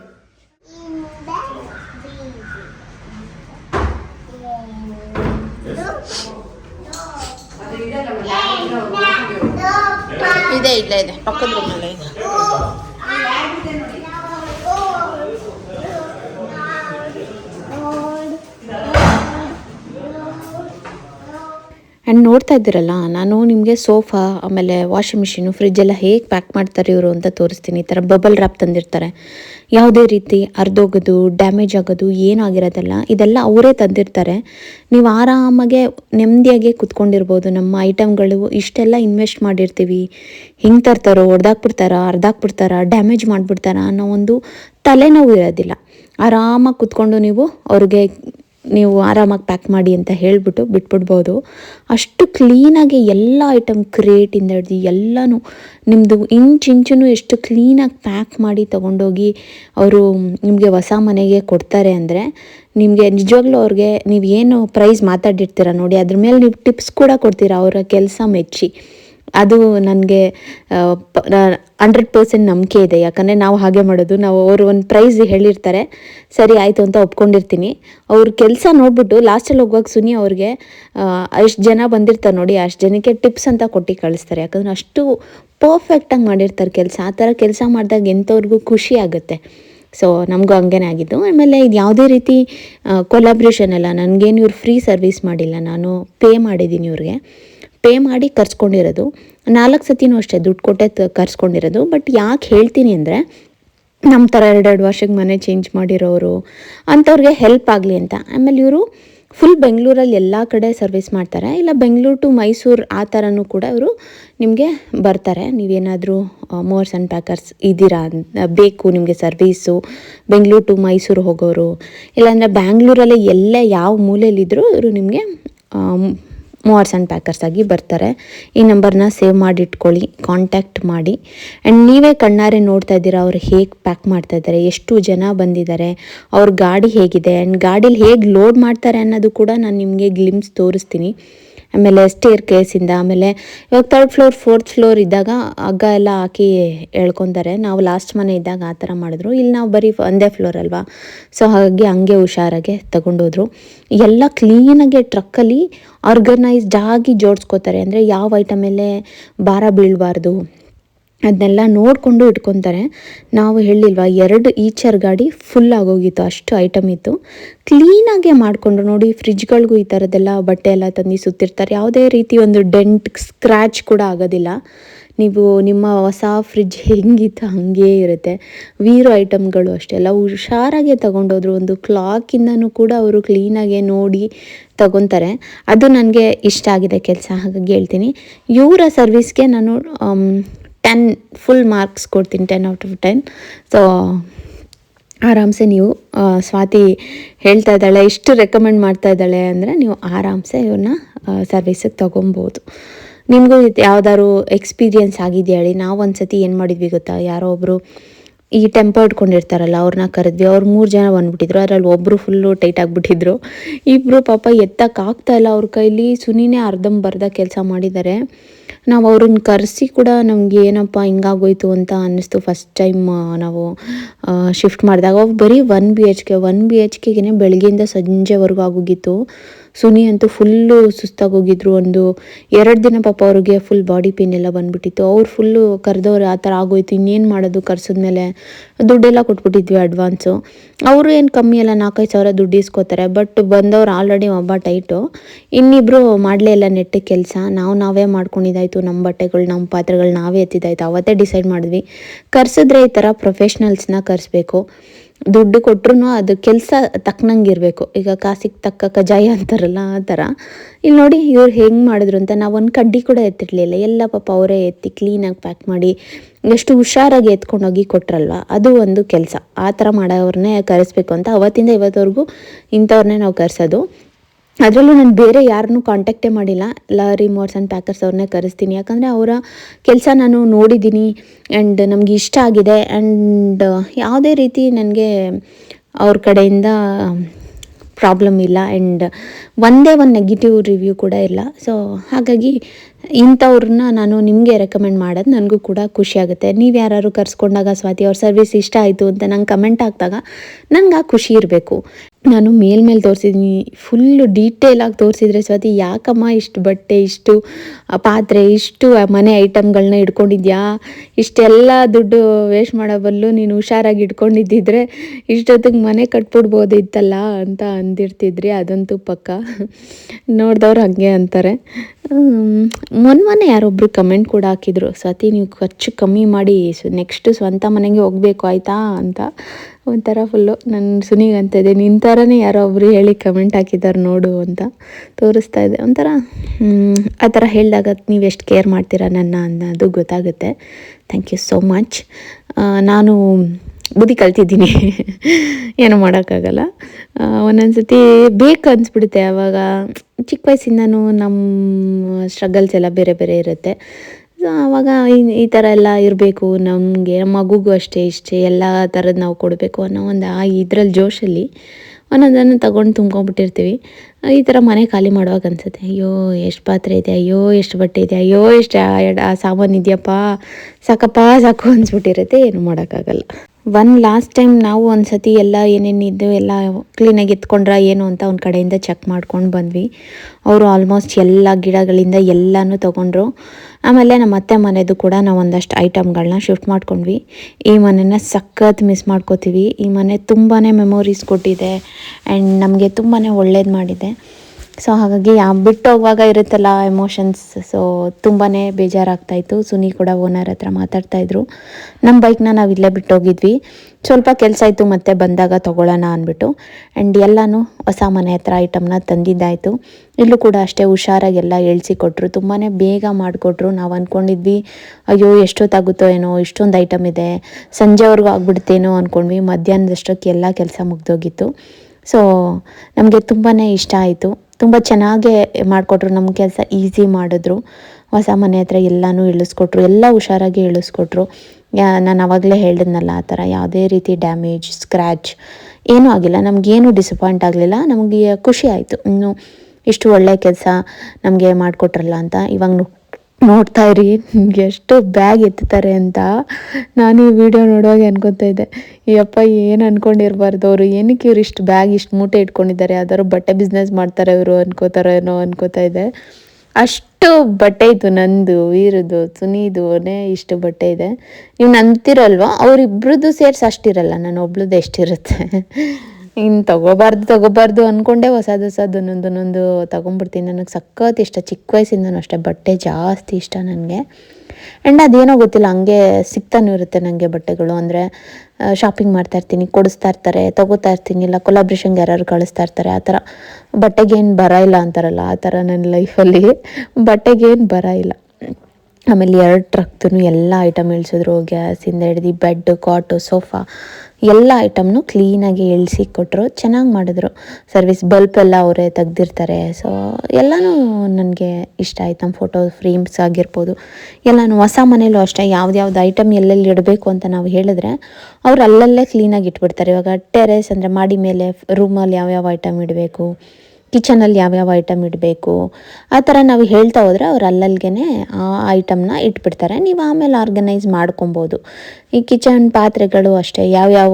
ಇದೆ ಇಲ್ಲ ಇದೆ. ಪಕ್ಕದ ಇದೆ. ಆ್ಯಂಡ್ ನೋಡ್ತಾ ಇದ್ದೀರಲ್ಲ, ನಾನು ನಿಮಗೆ ಸೋಫಾ ಆಮೇಲೆ ವಾಷಿಂಗ್ ಮಿಷಿನು ಫ್ರಿಜ್ಜೆಲ್ಲ ಹೇಗೆ ಪ್ಯಾಕ್ ಮಾಡ್ತಾರೆ ಇವರು ಅಂತ ತೋರಿಸ್ತೀನಿ. ಈ ಥರ ಬಬಲ್ ರ್ಯಾಪ್ ತಂದಿರ್ತಾರೆ. ಯಾವುದೇ ರೀತಿ ಅರ್ಧೋಗೋದು ಡ್ಯಾಮೇಜ್ ಆಗೋದು ಏನಾಗಿರೋದಲ್ಲ, ಇದೆಲ್ಲ ಅವರೇ ತಂದಿರ್ತಾರೆ. ನೀವು ಆರಾಮಾಗೆ, ನೆಮ್ಮದಿಯಾಗೆ ಕುತ್ಕೊಂಡಿರ್ಬೋದು. ನಮ್ಮ ಐಟಮ್ಗಳು ಇಷ್ಟೆಲ್ಲ ಇನ್ವೆಸ್ಟ್ ಮಾಡಿರ್ತೀವಿ. ಹಿಂಗೆ ತರ್ತಾರೋ ಹೊಡೆದಾಕ್ಬಿಡ್ತಾರ ಅರ್ಧಾಕ್ಬಿಡ್ತಾರ ಡ್ಯಾಮೇಜ್ ಮಾಡಿಬಿಡ್ತಾರ ಅನ್ನೋ ಒಂದು ತಲೆನೋವು ಇರೋದಿಲ್ಲ. ಆರಾಮಾಗಿ ಕುತ್ಕೊಂಡು ನೀವು ಅವ್ರಿಗೆ ನೀವು ಆರಾಮಾಗಿ ಪ್ಯಾಕ್ ಮಾಡಿ ಅಂತ ಹೇಳಿಬಿಟ್ಟು ಬಿಟ್ಬಿಡ್ಬೋದು. ಅಷ್ಟು ಕ್ಲೀನಾಗಿ ಎಲ್ಲ ಐಟಮ್ ಕ್ರೇಟಿಂದ ಹಿಡ್ದು ಎಲ್ಲನೂ ನಿಮ್ಮದು ಇಂಚ್ ಇಂಚೂ ಎಷ್ಟು ಕ್ಲೀನಾಗಿ ಪ್ಯಾಕ್ ಮಾಡಿ ತೊಗೊಂಡೋಗಿ ಅವರು ನಿಮಗೆ ಹೊಸ ಮನೆಗೆ ಕೊಡ್ತಾರೆ ಅಂದರೆ ನಿಮಗೆ ನಿಜವಾಗ್ಲೂ ಅವ್ರಿಗೆ ನೀವು ಏನು ಪ್ರೈಸ್ ಮಾತಾಡಿರ್ತೀರ ನೋಡಿ, ಅದ್ರ ಮೇಲೆ ನೀವು ಟಿಪ್ಸ್ ಕೂಡ ಕೊಡ್ತೀರಾ? ಅವರ ಕೆಲಸ ಮೆಚ್ಚಿ. ಅದು ನನಗೆ ಹಂಡ್ರೆಡ್ ಪರ್ಸೆಂಟ್ ನಂಬಿಕೆ ಇದೆ. ಯಾಕಂದರೆ ನಾವು ಹಾಗೆ ಮಾಡೋದು, ನಾವು ಅವರು ಒಂದು ಪ್ರೈಸ್ ಹೇಳಿರ್ತಾರೆ, ಸರಿ, ಆಯಿತು ಅಂತ ಒಪ್ಕೊಂಡಿರ್ತೀನಿ. ಅವ್ರ ಕೆಲಸ ನೋಡ್ಬಿಟ್ಟು ಲಾಸ್ಟಲ್ಲಿ ಹೋಗುವಾಗ ಸುನಿ ಅವ್ರಿಗೆ ಅಷ್ಟು ಜನ ಬಂದಿರ್ತಾರೆ ನೋಡಿ, ಅಷ್ಟು ಜನಕ್ಕೆ ಟಿಪ್ಸ್ ಅಂತ ಕೊಟ್ಟು ಕಳಿಸ್ತಾರೆ. ಯಾಕಂದರೆ ಅಷ್ಟು ಪರ್ಫೆಕ್ಟಾಗಿ ಮಾಡಿರ್ತಾರೆ ಕೆಲಸ. ಆ ಥರ ಕೆಲಸ ಮಾಡಿದಾಗ ಎಂಥವ್ರಿಗೂ ಖುಷಿ ಆಗುತ್ತೆ. ಸೊ ನಮಗೂ ಹಂಗೇನೆ ಆಗಿದ್ದು. ಆಮೇಲೆ ಇದು ಯಾವುದೇ ರೀತಿ ಕೊಲಾಬ್ರೇಷನ್ ಅಲ್ಲ. ನನಗೇನು ಇವ್ರು ಫ್ರೀ ಸರ್ವಿಸ್ ಮಾಡಿಲ್ಲ. ನಾನು ಪೇ ಮಾಡಿದ್ದೀನಿ ಇವ್ರಿಗೆ. ಪೇ ಮಾಡಿ ಕರ್ಸ್ಕೊಂಡಿರೋದು. ನಾಲ್ಕು ಸತಿನೂ ಅಷ್ಟೇ ದುಡ್ಡು ಕೊಟ್ಟೆ ಕರ್ಸ್ಕೊಂಡಿರೋದು. ಬಟ್ ಯಾಕೆ ಹೇಳ್ತೀನಿ ಅಂದರೆ ನಮ್ಮ ಥರ ಎರಡೆರಡು ವರ್ಷಕ್ಕೆ ಮನೆ ಚೇಂಜ್ ಮಾಡಿರೋರು, ಅಂಥವ್ರಿಗೆ ಹೆಲ್ಪ್ ಆಗಲಿ ಅಂತ. ಆಮೇಲೆ ಇವರು ಫುಲ್ ಬೆಂಗಳೂರಲ್ಲಿ ಎಲ್ಲ ಕಡೆ ಸರ್ವಿಸ್ ಮಾಡ್ತಾರೆ. ಇಲ್ಲ ಬೆಂಗಳೂರು ಟು ಮೈಸೂರು ಆ ಥರನೂ ಕೂಡ ಇವರು ನಿಮಗೆ ಬರ್ತಾರೆ. ನೀವೇನಾದರೂ ಮೋರ್ಸ್ ಆ್ಯಂಡ್ ಪ್ಯಾಕರ್ಸ್ ಇದ್ದೀರಾ ಬೇಕು ನಿಮಗೆ ಸರ್ವೀಸು ಬೆಂಗಳೂರು ಟು ಮೈಸೂರು ಹೋಗೋರು. ಇಲ್ಲಾಂದರೆ ಬ್ಯಾಂಗ್ಳೂರಲ್ಲೇ ಎಲ್ಲೇ ಯಾವ ಮೂಲೆಯಲ್ಲಿದ್ದರೂ ಇವರು ನಿಮಗೆ ಮೂವರ್ಸ್ ಆ್ಯಂಡ್ ಪ್ಯಾಕರ್ಸ್ ಆಗಿ ಬರ್ತಾರೆ. ಈ ನಂಬರ್ನ ಸೇವ್ ಮಾಡಿ ಇಟ್ಕೊಳ್ಳಿ ಕಾಂಟ್ಯಾಕ್ಟ್ ಮಾಡಿ. ಆ್ಯಂಡ್ ನೀವೇ ಕಣ್ಣಾರೆ ನೋಡ್ತಾ ಇದ್ದೀರಾ, ಅವ್ರು ಹೇಗೆ ಪ್ಯಾಕ್ ಮಾಡ್ತಾ ಇದ್ದಾರೆ, ಎಷ್ಟು ಜನ ಬಂದಿದ್ದಾರೆ, ಅವ್ರ ಗಾಡಿ ಹೇಗಿದೆ ಆ್ಯಂಡ್ ಗಾಡೀಲಿ ಹೇಗೆ ಲೋಡ್ ಮಾಡ್ತಾರೆ ಅನ್ನೋದು ಕೂಡ ನಾನು ನಿಮಗೆ ಗ್ಲಿಮ್ಸ್ ತೋರಿಸ್ತೀನಿ. ಆಮೇಲೆ ಸ್ಟೇರ್ ಕೇಸಿಂದ ಆಮೇಲೆ ಇವಾಗ ತರ್ಡ್ ಫ್ಲೋರ್ ಫೋರ್ತ್ ಫ್ಲೋರ್ ಇದ್ದಾಗ ಹಗ್ಗ ಎಲ್ಲ ಹಾಕಿ ಎಳ್ಕೊತಾರೆ ನಾವು ಲಾಸ್ಟ್ ಮನೆ ಇದ್ದಾಗ ಆ ಥರ ಮಾಡಿದ್ರು. ಇಲ್ಲಿ ನಾವು ಬರೀ ಒಂದೇ ಫ್ಲೋರ್ ಅಲ್ವಾ? ಸೊ ಹಾಗಾಗಿ ಹಂಗೆ ಹುಷಾರಾಗೆ ತಗೊಂಡೋದ್ರು. ಎಲ್ಲ ಕ್ಲೀನಾಗೆ ಟ್ರಕ್ಕಲ್ಲಿ ಆರ್ಗನೈಸ್ಡ್ ಆಗಿ ಜೋಡಿಸ್ಕೋತಾರೆ. ಅಂದರೆ ಯಾವ ಐಟಮ್ ಮೇಲೆ ಭಾರ ಬೀಳಬಾರ್ದು ಅದನ್ನೆಲ್ಲ ನೋಡಿಕೊಂಡು ಇಟ್ಕೊತಾರೆ. ನಾವು ಹೇಳಿಲ್ವಾ, ಎರಡು ಈಚರ್ ಗಾಡಿ ಫುಲ್ ಆಗೋಗಿತ್ತು, ಅಷ್ಟು ಐಟಮ್ ಇತ್ತು. ಕ್ಲೀನಾಗೆ ಮಾಡಿಕೊಂಡ್ರು ನೋಡಿ ಫ್ರಿಜ್ಗಳಿಗೂ ಈ ಥರದ್ದೆಲ್ಲ ಬಟ್ಟೆ ಎಲ್ಲ ತಂದು ಸುತ್ತಿರ್ತಾರೆ. ಯಾವುದೇ ರೀತಿ ಒಂದು ಡೆಂಟ್ ಸ್ಕ್ರ್ಯಾಚ್ ಕೂಡ ಆಗೋದಿಲ್ಲ. ನೀವು ನಿಮ್ಮ ಹೊಸ ಫ್ರಿಜ್ ಹೆಂಗಿತ್ತು, ಹಾಗೇ ಇರುತ್ತೆ. ವೀರೋ ಐಟಮ್ಗಳು ಅಷ್ಟೇ. ಎಲ್ಲ ಹುಷಾರಾಗೆ ತೊಗೊಂಡೋದ್ರು. ಒಂದು ಕ್ಲಾಕಿಂದನೂ ಕೂಡ ಅವರು ಕ್ಲೀನಾಗೆ ನೋಡಿ ತಗೊತಾರೆ. ಅದು ನನಗೆ ಇಷ್ಟ ಆಗಿದೆ ಕೆಲಸ, ಹಾಗಾಗಿ ಹೇಳ್ತೀನಿ. ಇವರ ಸರ್ವಿಸ್ಗೆ ನಾನು ಟೆನ್ ಫುಲ್ ಮಾರ್ಕ್ಸ್ ಕೊಡ್ತೀನಿ ten out of ten so ಆರಾಮ್ಸೆ ನೀವು ಸ್ವಾತಿ ಹೇಳ್ತಾ ಇದ್ದಾಳೆ, ಇಷ್ಟು ರೆಕಮೆಂಡ್ ಮಾಡ್ತಾ ಇದ್ದಾಳೆ ಅಂದರೆ ನೀವು ಆರಾಮ್ಸೆ ಇವ್ರನ್ನ ಸರ್ವಿಸಿಗೆ ತೊಗೊಬೋದು. ನಿಮಗೂ ಯಾವ್ದಾದ್ರು ಎಕ್ಸ್ಪೀರಿಯನ್ಸ್ ಆಗಿದೆಯಾ ಹೇಳಿ? ನಾವು ಒಂದ್ಸತಿ ಏನು ಮಾಡಿದ್ವಿ ಗೊತ್ತಾ? ಯಾರೋ ಒಬ್ಬರು ಈ ಟೆಂಪೋ ಇಟ್ಕೊಂಡಿರ್ತಾರಲ್ಲ ಅವ್ರನ್ನ ಕರೆದ್ವಿ. ಅವ್ರು ಮೂರು ಜನ ಬಂದ್ಬಿಟ್ಟಿದ್ರು. ಅದರಲ್ಲಿ ಒಬ್ಬರು ಫುಲ್ಲು ಟೈಟ್ ಆಗಿಬಿಟ್ಟಿದ್ರು. ಇಬ್ಬರು ಪಾಪ ಎತ್ತಕ್ಕಾಗ್ತಾ ಇಲ್ಲ ಅವ್ರ ಕೈಲಿ. ಸುನಿನೇ ಅರ್ಧಂಬರ್ಧ ಕೆಲಸ ಮಾಡಿದ್ದಾರೆ ನಾವು ಅವ್ರನ್ನ ಕರೆಸಿ ಕೂಡ ನಮಗೆ ಏನಪ್ಪ ಹಿಂಗಾಗೋಯ್ತು ಅಂತ ಅನ್ನಿಸ್ತು ಫಸ್ಟ್ ಟೈಮ್ ನಾವು ಶಿಫ್ಟ್ ಮಾಡಿದಾಗ. ಅವ್ರು ಬರೀ one B H K one B H ಕೆಗೆ ಬೆಳಗ್ಗೆಯಿಂದ ಸಂಜೆವರೆಗೂ ಆಗೋಗಿತ್ತು. ಸುನಿ ಅಂತೂ ಫುಲ್ಲು ಸುಸ್ತಾಗೋಗಿದ್ರು. ಒಂದು ಎರಡು ದಿನ ಪಾಪ ಅವ್ರಿಗೆ ಫುಲ್ ಬಾಡಿ ಪೇನ್ ಎಲ್ಲ ಬಂದ್ಬಿಟ್ಟಿತ್ತು. ಅವ್ರು ಫುಲ್ಲು ಕರೆದವ್ರು ಆ ಥರ ಆಗೋಯ್ತು. ಇನ್ನೇನು ಮಾಡೋದು ಕರ್ಸಿದ್ಮೇಲೆ ದುಡ್ಡೆಲ್ಲ ಕೊಟ್ಬಿಟ್ಟಿದ್ವಿ ಅಡ್ವಾನ್ಸು ಅವರು ಏನು ಕಮ್ಮಿ ಎಲ್ಲ ನಾಲ್ಕೈದು ಸಾವಿರ ದುಡ್ಡು ಇಸ್ಕೋತಾರೆ ಬಟ್ ಬಂದವ್ರು ಆಲ್ರೆಡಿ ಒಬ್ಬ ಟೈಟು ಇನ್ನಿಬ್ಬರು ಮಾಡಲೇ ಇಲ್ಲ ನೆಟ್ಟಿಗೆ ಕೆಲಸ. ನಾವು ನಾವೇ ಮಾಡ್ಕೊಂಡಿದ್ದಾಯ್ತು. ನಮ್ಮ ಬಟ್ಟೆಗಳು ನಮ್ಮ ಪಾತ್ರೆಗಳು ನಾವೇ ಎತ್ತಿದ್ದಾಯ್ತು. ಅವತ್ತೇ ಡಿಸೈಡ್ ಮಾಡಿದ್ವಿ. ಕರ್ಸಿದ್ರೆ ಈ ಥರ ಪ್ರೊಫೆಷ್ನಲ್ಸ್ನ ಕರೆಸ್ಬೇಕು. ದುಡ್ಡು ಕೊಟ್ರು ಅದು ಕೆಲಸ ತಕ್ಕನಂಗೆ ಇರಬೇಕು ಈಗ ಕಾಸಿಗೆ ತಕ್ಕ ಕಜಾಯ ಅಂತಾರಲ್ಲ ಆ ಥರ. ಇಲ್ಲಿ ನೋಡಿ ಇವ್ರು ಹೆಂಗೆ ಮಾಡಿದ್ರು ಅಂತ ನಾವು ಒಂದು ಕಡ್ಡಿ ಕೂಡ ಎತ್ತಿರಲಿಲ್ಲ. ಎಲ್ಲ ಪಾಪ ಅವರೇ ಎತ್ತಿ ಕ್ಲೀನಾಗಿ ಪ್ಯಾಕ್ ಮಾಡಿ ಎಷ್ಟು ಹುಷಾರಾಗಿ ಎತ್ಕೊಂಡೋಗಿ ಕೊಟ್ರಲ್ವ? ಅದು ಒಂದು ಕೆಲಸ. ಆ ಥರ ಮಾಡೋವ್ರನ್ನೇ ಕರೆಸ್ಬೇಕು ಅಂತ ಅವತ್ತಿಂದ ಇವತ್ತವರೆಗೂ ಇಂಥವ್ರನ್ನೇ ನಾವು ಕರೆಸೋದು. ಅದರಲ್ಲೂ ನಾನು ಬೇರೆ ಯಾರನ್ನೂ ಕಾಂಟ್ಯಾಕ್ಟೇ ಮಾಡಿಲ್ಲ. ಎಲ್ಲ ರಿಮೋಟ್ಸ್ ಆ್ಯಂಡ್ ಪ್ಯಾಕರ್ಸ್ ಅವ್ರನ್ನೇ ಕರೆಸ್ತೀನಿ. ಯಾಕಂದರೆ ಅವರ ಕೆಲಸ ನಾನು ನೋಡಿದ್ದೀನಿ ಆ್ಯಂಡ್ ನಮಗೆ ಇಷ್ಟ ಆಗಿದೆ ಆ್ಯಂಡ್ ಯಾವುದೇ ರೀತಿ ನನಗೆ ಅವ್ರ ಕಡೆಯಿಂದ ಪ್ರಾಬ್ಲಮ್ ಇಲ್ಲ ಆ್ಯಂಡ್ ಒಂದೇ ಒಂದು ನೆಗೆಟಿವ್ ರಿವ್ಯೂ ಕೂಡ ಇಲ್ಲ. ಸೊ ಹಾಗಾಗಿ ಇಂಥವ್ರನ್ನ ನಾನು ನಿಮಗೆ ರೆಕಮೆಂಡ್ ಮಾಡೋದು ನನಗೂ ಕೂಡ ಖುಷಿಯಾಗುತ್ತೆ ನೀವು ಯಾರು ಕರ್ಸ್ಕೊಂಡಾಗ ಸ್ವಾತಿ ಅವ್ರ ಸರ್ವಿಸ್ ಇಷ್ಟ ಆಯಿತು ಅಂತ ನಂಗೆ ಕಮೆಂಟ್ ಹಾಕಿದಾಗ ನನಗೆ ಆ ಖುಷಿ ಇರಬೇಕು. ನಾನು ಮೇಲ್ಮೇಲೆ ತೋರಿಸಿದ್ದೀನಿ ಫುಲ್ಲು ಡೀಟೇಲಾಗಿ ತೋರಿಸಿದ್ರೆ ಸ್ವಾತಿ ಯಾಕಮ್ಮ ಇಷ್ಟು ಬಟ್ಟೆ, ಇಷ್ಟು ಪಾತ್ರೆ, ಇಷ್ಟು ಮನೆ ಐಟಮ್ಗಳನ್ನ ಇಟ್ಕೊಂಡಿದ್ಯಾ? ಇಷ್ಟೆಲ್ಲ ದುಡ್ಡು ವೇಸ್ಟ್ ಮಾಡೋ ಬದಲು ನೀನು ಹುಷಾರಾಗಿ ಇಟ್ಕೊಂಡಿದ್ದಿದ್ರೆ ಇಷ್ಟೊತ್ತಿಗೆ ಮನೆ ಕಟ್ಬಿಡ್ಬೋದಿತ್ತಲ್ಲ ಅಂತ ಅಂದಿರ್ತಿದ್ರಿ. ಅದಂತೂ ಪಕ್ಕ. ನೋಡಿದವ್ರು ಹಾಗೆ ಅಂತಾರೆ. ಮೊನ್ನೆ ಯಾರೊಬ್ರು ಕಮೆಂಟ್ ಕೂಡ ಹಾಕಿದ್ರು, ಸತಿ ನೀವು ಖರ್ಚು ಕಮ್ಮಿ ಮಾಡಿ ನೆಕ್ಸ್ಟ್ ಸ್ವಂತ ಮನೆಗೆ ಹೋಗಬೇಕು ಆಯಿತಾ? ಅಂತ. ಒಂಥರ ಫುಲ್ಲು ನನ್ನ ಸುನಿಗಂತ ಇದೆ. ನಿನ್ನ ಥರನೇ ಯಾರೋ ಒಬ್ರು ಹೇಳಿ ಕಮೆಂಟ್ ಹಾಕಿದ್ದಾರೆ ನೋಡು ಅಂತ ತೋರಿಸ್ತಾ ಇದೆ. ಒಂಥರ ಆ ಥರ ಹೇಳಿದಾಗ ನೀವು ಎಷ್ಟು ಕೇರ್ ಮಾಡ್ತೀರಾ ನನ್ನ ಅನ್ನೋದು ಗೊತ್ತಾಗುತ್ತೆ. ಥ್ಯಾಂಕ್ ಯು ಸೋ ಮಚ್ ನಾನು ಬುದ್ಧಿ ಕಲ್ತಿದ್ದೀನಿ. (laughs) ಏನೂ ಮಾಡೋಕ್ಕಾಗಲ್ಲ. ಒಂದೊಂದು ಸತಿ ಬೇಕು ಅನಿಸ್ಬಿಡುತ್ತೆ ಆವಾಗ ಚಿಕ್ಕ ವಯಸ್ಸಿಂದನೂ ನಮ್ಮ ಸ್ಟ್ರಗಲ್ಸ್ ಎಲ್ಲ ಬೇರೆ ಬೇರೆ ಇರುತ್ತೆ. ಸೊ ಆವಾಗ ಈ- ಥರ ಎಲ್ಲ ಇರಬೇಕು, ನಮಗೆ ಮಗುಗೂ ಅಷ್ಟೇ ಇಷ್ಟೇ, ಎಲ್ಲ ಥರದ್ದು ನಾವು ಕೊಡಬೇಕು ಅನ್ನೋ ಒಂದು ಆ ಇದ್ರಲ್ಲಿ ಜೋಶಲ್ಲಿ ಒಂದೊಂದನ್ನು ತಗೊಂಡು ತುಂಬ್ಕೊಂಡ್ಬಿಟ್ಟಿರ್ತೀವಿ. ಈ ಥರ ಮನೆ ಖಾಲಿ ಮಾಡುವಾಗ ಅನ್ಸುತ್ತೆ, ಅಯ್ಯೋ, ಎಷ್ಟು ಪಾತ್ರೆ ಇದೆ, ಅಯ್ಯೋ, ಎಷ್ಟು ಬಟ್ಟೆ ಇದೆ, ಅಯ್ಯೋ, ಎಷ್ಟು ಆ ಸಾಮಾನು ಇದೆಯಪ್ಪ, ಸಾಕಪ್ಪ, ಸಾಕು ಅನ್ಸ್ಬಿಟ್ಟಿರುತ್ತೆ, ಏನು ಮಾಡೋಕ್ಕಾಗಲ್ಲ. ಒನ್ ಲಾಸ್ಟ್ ಟೈಮ್ ನಾವು ಒಂದು ಸತಿ ಎಲ್ಲ ಏನೇನಿದ್ದು ಎಲ್ಲ ಕ್ಲೀನಾಗಿ ಎತ್ಕೊಂಡ್ರ ಏನು ಅಂತ ಒಂದು ಕಡೆಯಿಂದ ಚೆಕ್ ಮಾಡ್ಕೊಂಡು ಬಂದ್ವಿ. ಅವರು ಆಲ್ಮೋಸ್ಟ್ ಎಲ್ಲ ಗಿಡಗಳಿಂದ ಎಲ್ಲನೂ ತೊಗೊಂಡ್ರು. ಆಮೇಲೆ ನಮ್ಮ ಅತ್ತೆ ಮನೆದು ಕೂಡ ನಾವು ಒಂದಷ್ಟು ಐಟಮ್ಗಳನ್ನ ಶಿಫ್ಟ್ ಮಾಡ್ಕೊಂಡ್ವಿ. ಈ ಮನೆನ ಸಖತ್ ಮಿಸ್ ಮಾಡ್ಕೋತೀವಿ. ಈ ಮನೆ ತುಂಬಾ ಮೆಮೊರೀಸ್ ಕೊಟ್ಟಿದೆ. ಆ್ಯಂಡ್ ನಮಗೆ ತುಂಬಾ ಒಳ್ಳೇದು ಮಾಡಿದೆ. ಸೊ ಹಾಗಾಗಿ ಬಿಟ್ಟು ಹೋಗುವಾಗ ಇರುತ್ತಲ್ಲ ಎಮೋಷನ್ಸ್ ಸೊ ತುಂಬಾ ಬೇಜಾರಾಗ್ತಾಯಿತ್ತು. ಸುನಿ ಕೂಡ ಓನರ್ ಹತ್ರ ಮಾತಾಡ್ತಾಯಿದ್ರು. ನಮ್ಮ ಬೈಕ್ನ ನಾವು ಇಲ್ಲೇ ಬಿಟ್ಟು ಹೋಗಿದ್ವಿ ಸ್ವಲ್ಪ ಕೆಲಸ ಇತ್ತು ಮತ್ತೆ ಬಂದಾಗ ತೊಗೊಳ್ಳೋಣ ಅಂದ್ಬಿಟ್ಟು. ಆ್ಯಂಡ್ ಎಲ್ಲನೂ ಹೊಸ ಮನೆ ಹತ್ರ ಐಟಮ್ನ ತಂದಿದ್ದಾಯಿತು. ಇಲ್ಲೂ ಕೂಡ ಅಷ್ಟೇ ಹುಷಾರಾಗಿ ಎಲ್ಲ ತುಂಬಾ ಬೇಗ ಮಾಡಿಕೊಟ್ರು. ನಾವು ಅಂದ್ಕೊಂಡಿದ್ವಿ ಅಯ್ಯೋ, ಎಷ್ಟೊತ್ತಾಗುತ್ತೋ ಏನೋ, ಇಷ್ಟೊಂದು ಐಟಮ್ ಇದೆ. ಸಂಜೆವರೆಗೂ ಆಗ್ಬಿಡ್ತೇನೋ ಅಂದ್ಕೊಂಡ್ವಿ ಮಧ್ಯಾಹ್ನದಷ್ಟಕ್ಕೆ ಎಲ್ಲ ಕೆಲಸ ಮುಗ್ದೋಗಿತ್ತು. ಸೊ ನಮಗೆ ತುಂಬಾ ಇಷ್ಟ ಆಯಿತು. ತುಂಬ ಚೆನ್ನಾಗೇ ಮಾಡಿಕೊಟ್ರು, ನಮ್ಮ ಕೆಲಸ ಈಸಿ ಮಾಡಿದ್ರು. ಹೊಸ ಮನೆ ಹತ್ರ ಎಲ್ಲನೂ ಇಳಿಸ್ಕೊಟ್ರು, ಎಲ್ಲ ಹುಷಾರಾಗಿ ಇಳಿಸ್ಕೊಟ್ರು. ನಾನು ಆವಾಗಲೇ ಹೇಳಿದ್ನಲ್ಲ ಆ ಥರ, ಯಾವುದೇ ರೀತಿ ಡ್ಯಾಮೇಜ್, ಸ್ಕ್ರ್ಯಾಚ್ ಏನೂ ಆಗಿಲ್ಲ. ನಮಗೇನು ಡಿಸಪಾಯಿಂಟ್ ಆಗಲಿಲ್ಲ, ನಮಗೆ ಖುಷಿ ಆಯಿತು. ಇನ್ನು ಇಷ್ಟು ಒಳ್ಳೆಯ ಕೆಲಸ ನಮಗೆ ಮಾಡಿಕೊಟ್ರಲ್ಲ ಅಂತ ಇವಾಗ ನೋಡ್ತಾ ಇರಿ ಎಷ್ಟು ಬ್ಯಾಗ್ ಎತ್ತುತ್ತಾರೆ ಅಂತ. ನಾನು ಈ ವಿಡಿಯೋ ನೋಡುವಾಗ ಅನ್ಕೊತಾ ಇದ್ದೆ ಅಪ್ಪ ಏನು ಅನ್ಕೊಂಡಿರ್ಬಾರ್ದು ಅವರು? ಏನಕ್ಕೆ ಇವ್ರು ಇಷ್ಟು ಬ್ಯಾಗ್ ಇಷ್ಟು ಮೂಟೆ ಇಟ್ಕೊಂಡಿದ್ದಾರೆ? ಯಾವ್ದಾದ್ರು ಬಟ್ಟೆ ಬಿಸ್ನೆಸ್ ಮಾಡ್ತಾರೆ ಇವರು ಅನ್ಕೋತಾರೇನೋ ಅನ್ಕೋತಾ ಇದ್ದೆ ಅಷ್ಟು ಬಟ್ಟೆ ಇತ್ತು ನಂದು, ವೀರದು ಸುನೀದುನೇ ಇಷ್ಟು ಬಟ್ಟೆ ಇದೆ. ನೀವು ನಂಬ್ತಿರಲ್ವ? ಅವರಿಬ್ರದ್ದು ಸೇರ್ಸಿ ಅಷ್ಟಿರಲ್ಲ, ನಾನು ಒಬ್ಳದ್ದು ಎಷ್ಟಿರುತ್ತೆ? ಇನ್ನು ತಗೋಬಾರ್ದು ತಗೋಬಾರ್ದು ಅಂದ್ಕೊಂಡೆ ಹೊಸದು ಹೊಸದು ಒಂದೊಂದು ಒಂದೊಂದು ನನಗೆ ಸಖತ್ ಇಷ್ಟ. ಚಿಕ್ಕ ವಯಸ್ಸಿಂದನೂ ಅಷ್ಟೇ, ಬಟ್ಟೆ ಜಾಸ್ತಿ ಇಷ್ಟ ನನಗೆ. ಆ್ಯಂಡ್ ಅದೇನೋ ಗೊತ್ತಿಲ್ಲ, ಹಂಗೆ ಸಿಗ್ತಾನೂ ಇರುತ್ತೆ ನನಗೆ ಬಟ್ಟೆಗಳು. ಅಂದರೆ ಶಾಪಿಂಗ್ ಮಾಡ್ತಾ ಇರ್ತೀನಿ, ಕೊಡಿಸ್ತಾ ಇರ್ತಾರೆ, ತಗೋತಾ ಇರ್ತೀನಿ, ಇಲ್ಲ ಕೊಲಾಬ್ರೇಷನ್ಗೆ ಯಾರು ಕಳಿಸ್ತಾ ಇರ್ತಾರೆ, ಆ ಥರ. ಬಟ್ಟೆಗೇನು ಬರ ಇಲ್ಲ ಅಂತಾರಲ್ಲ, ಆ ಥರ ನನ್ನ ಲೈಫಲ್ಲಿ ಬಟ್ಟೆಗೇನು ಬರ ಇಲ್ಲ. ಆಮೇಲೆ ಎರಡು ಟ್ರಕ್ದು ಎಲ್ಲ ಐಟಮ್ ಇಳಿಸಿದ್ರು. ಗ್ಯಾಸಿಂದ ಹಿಡ್ದು ಬೆಡ್ ಕಾಟು ಸೋಫಾ ಎಲ್ಲ ಐಟಮ್ನು ಕ್ಲೀನಾಗಿ ಇಳಿಸಿ ಕೊಟ್ಟರು ಚೆನ್ನಾಗಿ ಮಾಡಿದ್ರು. ಸರ್ವಿಸ್ ಬಲ್ಪ್ ಎಲ್ಲ ಅವರೇ ತೆಗ್ದಿರ್ತಾರೆ. ಸೊ ಎಲ್ಲನೂ ನನಗೆ ಇಷ್ಟ ಆಯ್ತು. ನಮ್ಮ ಫೋಟೋ ಫ್ರೇಮ್ಸ್ ಆಗಿರ್ಬೋದು, ಎಲ್ಲನೂ ಹೊಸ ಮನೇಲೂ ಅಷ್ಟೇ. ಯಾವ್ದು ಐಟಮ್ ಎಲ್ಲೆಲ್ಲಿ ಇಡಬೇಕು ಅಂತ ನಾವು ಹೇಳಿದ್ರೆ, ಅವ್ರು ಅಲ್ಲಲ್ಲೇ ಕ್ಲೀನಾಗಿ ಇಟ್ಬಿಡ್ತಾರೆ. ಇವಾಗ ಟೆರೆಸ್ ಅಂದರೆ, ಮಾಡಿ ಮೇಲೆ ರೂಮಲ್ಲಿ ಯಾವ್ಯಾವ ಐಟಮ್ ಇಡಬೇಕು ಕಿಚನಲ್ಲಿ ಯಾವ್ಯಾವ ಐಟಮ್ ಇಡಬೇಕು, ಆ ಥರ ನಾವು ಹೇಳ್ತಾ ಹೋದರೆ ಅವ್ರು ಅಲ್ಲಲ್ಲಿಗೆ ಆ ಐಟಮ್ನ ಇಟ್ಬಿಡ್ತಾರೆ. ನೀವು ಆಮೇಲೆ ಆರ್ಗನೈಸ್ ಮಾಡ್ಕೊಬೋದು. ಈ ಕಿಚನ್ ಪಾತ್ರೆಗಳು ಅಷ್ಟೇ, ಯಾವ್ಯಾವ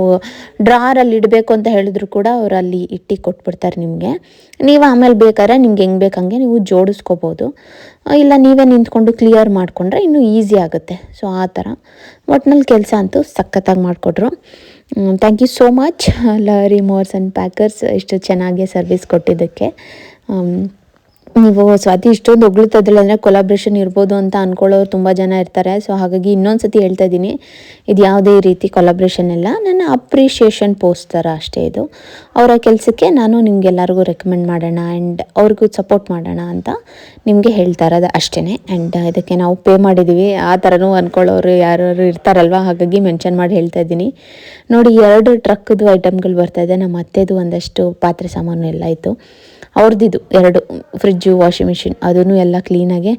ಡ್ರಾರಲ್ಲಿ ಇಡಬೇಕು ಅಂತ ಹೇಳಿದ್ರು ಕೂಡ ಅವರು ಅಲ್ಲಿ ಇಟ್ಟು ಕೊಟ್ಬಿಡ್ತಾರೆ ನಿಮಗೆ. ನೀವು ಆಮೇಲೆ ಬೇಕಾದ್ರೆ ನಿಮ್ಗೆ ಹೆಂಗೆ ಬೇಕಂಗೆ ನೀವು ಜೋಡಿಸ್ಕೋಬೋದು. ಇಲ್ಲ ನೀವೇ ನಿಂತ್ಕೊಂಡು ಕ್ಲಿಯರ್ ಮಾಡಿಕೊಂಡ್ರೆ ಇನ್ನೂ ಈಸಿ ಆಗುತ್ತೆ. ಸೊ ಆ ಥರ. ಒಟ್ನಲ್ಲಿ ಕೆಲಸ ಅಂತೂ ಸಖತ್ತಾಗಿ ಮಾಡಿಕೊಟ್ರು. Thank you so much lorry movers and packers ಇಷ್ಟು ಚೆನ್ನಾಗಿ ಸರ್ವಿಸ್ ಕೊಟ್ಟಿದ್ದಕ್ಕೆ. ನೀವು ಸ್ವಾತಿ ಇಷ್ಟೊಂದು ಹೊಗಳ್ತದಿಲ್ಲ ಅಂದರೆ ಕೊಲಾಬ್ರೇಷನ್ ಇರ್ಬೋದು ಅಂತ ಅಂದ್ಕೊಳ್ಳೋರು ತುಂಬ ಜನ ಇರ್ತಾರೆ. ಸೊ ಹಾಗಾಗಿ ಇನ್ನೊಂದು ಸತಿ ಹೇಳ್ತಾ ಇದ್ದೀನಿ, ಇದು ಯಾವುದೇ ರೀತಿ ಕೊಲಾಬ್ರೇಷನ್ ಎಲ್ಲ ನನ್ನ ಅಪ್ರಿಷಿಯೇಷನ್ ಪೋಸ್ಟ್ ಥರ ಅಷ್ಟೇ ಇದು. ಅವರ ಕೆಲಸಕ್ಕೆ ನಾನು ನಿಮಗೆಲ್ಲರಿಗೂ ರೆಕಮೆಂಡ್ ಮಾಡೋಣ ಆ್ಯಂಡ್ ಅವ್ರಿಗೂ ಸಪೋರ್ಟ್ ಮಾಡೋಣ ಅಂತ ನಿಮಗೆ ಹೇಳ್ತಾ ಇರೋದು ಅಷ್ಟೇ ಆ್ಯಂಡ್ ಇದಕ್ಕೆ ನಾವು ಪೇ ಮಾಡಿದ್ದೀವಿ ಆ ಥರನೂ ಅಂದ್ಕೊಳ್ಳೋರು ಯಾರು ಇರ್ತಾರಲ್ವ? ಹಾಗಾಗಿ ಮೆನ್ಷನ್ ಮಾಡಿ ಹೇಳ್ತಾ ಇದ್ದೀನಿ. ನೋಡಿ, ಎರಡು ಟ್ರಕ್ದು ಐಟಮ್ಗಳು ಬರ್ತಾ ಇದೆ. ನಮ್ಮ ಅತ್ತೆದು ಒಂದಷ್ಟು ಪಾತ್ರೆ ಸಾಮಾನು ಎಲ್ಲ ಇತ್ತು ಅವ್ರದ್ದಿದ್ದು ಎರಡು ಫ್ರಿಜ್ಜು ವಾಷಿಂಗ್ ಮಿಷಿನ್ ಅದನ್ನು ಎಲ್ಲ ಕ್ಲೀನಾಗೆ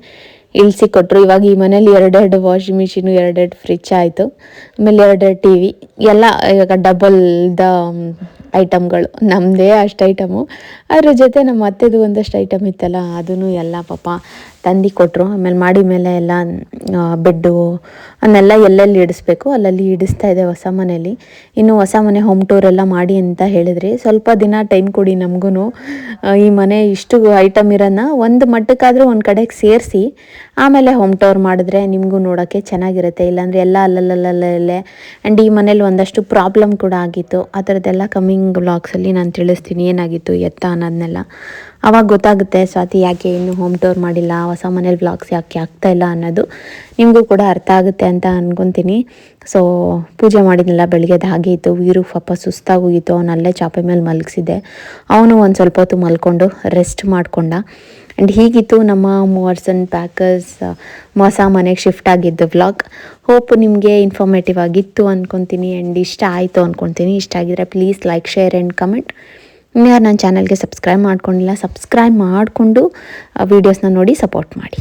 ಇಳಿಸಿ ಕೊಟ್ಟರು ಇವಾಗ ಈ ಮನೇಲಿ ಎರಡೆರಡು ವಾಷಿಂಗ್ ಮಿಷಿನು ಎರಡೆರಡು ಫ್ರಿಜ್ ಆಯಿತು. ಆಮೇಲೆ ಎರಡೆರಡು ಟಿ ವಿ ಎಲ್ಲ, ಇವಾಗ ಡಬಲ್ದ ಐಟಮ್ಗಳು. ನಮ್ಮದೇ ಅಷ್ಟು ಐಟಮು. ಅದ್ರ ಜೊತೆ ನಮ್ಮ ಅತ್ತೆದು ಒಂದಷ್ಟು ಐಟಮ್ ಇತ್ತಲ್ಲ ಅದನ್ನು ಎಲ್ಲ ಪಾಪ ತಂದು ಕೊಟ್ಟರು ಆಮೇಲೆ ಮಾಡಿ ಮೇಲೆ ಎಲ್ಲ ಬೆಡ್ಡು ಅದನ್ನೆಲ್ಲ ಎಲ್ಲೆಲ್ಲಿ ಇಡಿಸ್ಬೇಕು, ಅಲ್ಲಲ್ಲಿ ಇಡಿಸ್ತಾ ಇದೆ ಹೊಸ ಮನೇಲಿ ಇನ್ನು ಹೊಸ ಮನೆ ಹೋಮ್ ಟೂರ್ ಎಲ್ಲ ಮಾಡಿ ಅಂತ ಹೇಳಿದ್ರಿ. ಸ್ವಲ್ಪ ದಿನ ಟೈಮ್ ಕೊಡಿ ನಮಗೂ ಈ ಮನೆ ಇಷ್ಟು ಐಟಮ್ ಇರೋನ್ನ ಒಂದು ಮಟ್ಟಕ್ಕಾದರೂ ಒಂದು ಕಡೆಗೆ ಸೇರಿಸಿ, ಆಮೇಲೆ ಹೋಮ್ ಟೂರ್ ಮಾಡಿದ್ರೆ ನಿಮಗೂ ನೋಡೋಕ್ಕೆ ಚೆನ್ನಾಗಿರುತ್ತೆ. ಇಲ್ಲಾಂದರೆ ಎಲ್ಲ ಅಲ್ಲಲ್ಲಲ್ಲಲ್ಲೇ ಆ್ಯಂಡ್ ಈ ಮನೇಲಿ ಒಂದಷ್ಟು ಪ್ರಾಬ್ಲಮ್ ಕೂಡ ಆಗಿತ್ತು. ಆ ಥರದ್ದೆಲ್ಲ ಕಮ್ಮಿಂಗ್ ಬ್ಲಾಗ್ಸಲ್ಲಿ ನಾನು ತಿಳಿಸ್ತೀನಿ ಏನಾಗಿತ್ತು, ಎತ್ತ ಅನ್ನೋದನ್ನೆಲ್ಲ ಆವಾಗ ಗೊತ್ತಾಗುತ್ತೆ, ಸ್ವಾತಿ, ಯಾಕೆ ಇನ್ನೂ ಹೋಮ್ ಟೂರ್ ಮಾಡಿಲ್ಲ? ಹೊಸ ಮನೇಲಿ ಬ್ಲಾಗ್ಸ್ ಯಾಕೆ ಆಗ್ತಾ ಇಲ್ಲ? ಅನ್ನೋದು ನಿಮಗೂ ಕೂಡ ಅರ್ಥ ಆಗುತ್ತೆ ಅಂತ ಅನ್ಕೊತೀನಿ. ಸೊ ಪೂಜೆ ಮಾಡಿದ್ನಲ್ಲ ಬೆಳಗ್ಗೆದು ಹಾಗೆ ಇತ್ತು ವೀರು ಪಾಪ ಸುಸ್ತಾಗೋಗಿತ್ತು. ಅವನು ಅಲ್ಲೇ ಚಾಪೆ ಮೇಲೆ ಮಲಗಿಸಿದ್ದೆ. ಅವನು ಒಂದು ಸ್ವಲ್ಪ ಹೊತ್ತು ಮಲ್ಕೊಂಡು ರೆಸ್ಟ್ ಮಾಡಿಕೊಂಡ. ಆ್ಯಂಡ್ ಹೀಗಿತ್ತು ನಮ್ಮ ಮೂವರ್ಸನ್ ಪ್ಯಾಕರ್ಸ್ ಹೊಸ ಮನೆಗೆ ಶಿಫ್ಟ್ ಆಗಿದ್ದು ವ್ಲಾಗ್ ಹೋಪ್ ನಿಮಗೆ ಇನ್ಫಾರ್ಮೇಟಿವ್ ಆಗಿತ್ತು ಅಂದ್ಕೊತೀನಿ ಆ್ಯಂಡ್ ಇಷ್ಟ ಆಯಿತು ಅಂದ್ಕೊತೀನಿ ಇಷ್ಟ ಆಗಿದ್ರೆ please like share and comment ಇನ್ಯಾರು ನನ್ನ ಚಾನಲ್ಗೆ ಸಬ್ಸ್ಕ್ರೈಬ್ ಮಾಡ್ಕೊಂಡಿಲ್ಲ ಸಬ್ಸ್ಕ್ರೈಬ್ ಮಾಡಿಕೊಂಡು ವೀಡಿಯೋಸ್ನ ನೋಡಿ ಸಪೋರ್ಟ್ ಮಾಡಿ.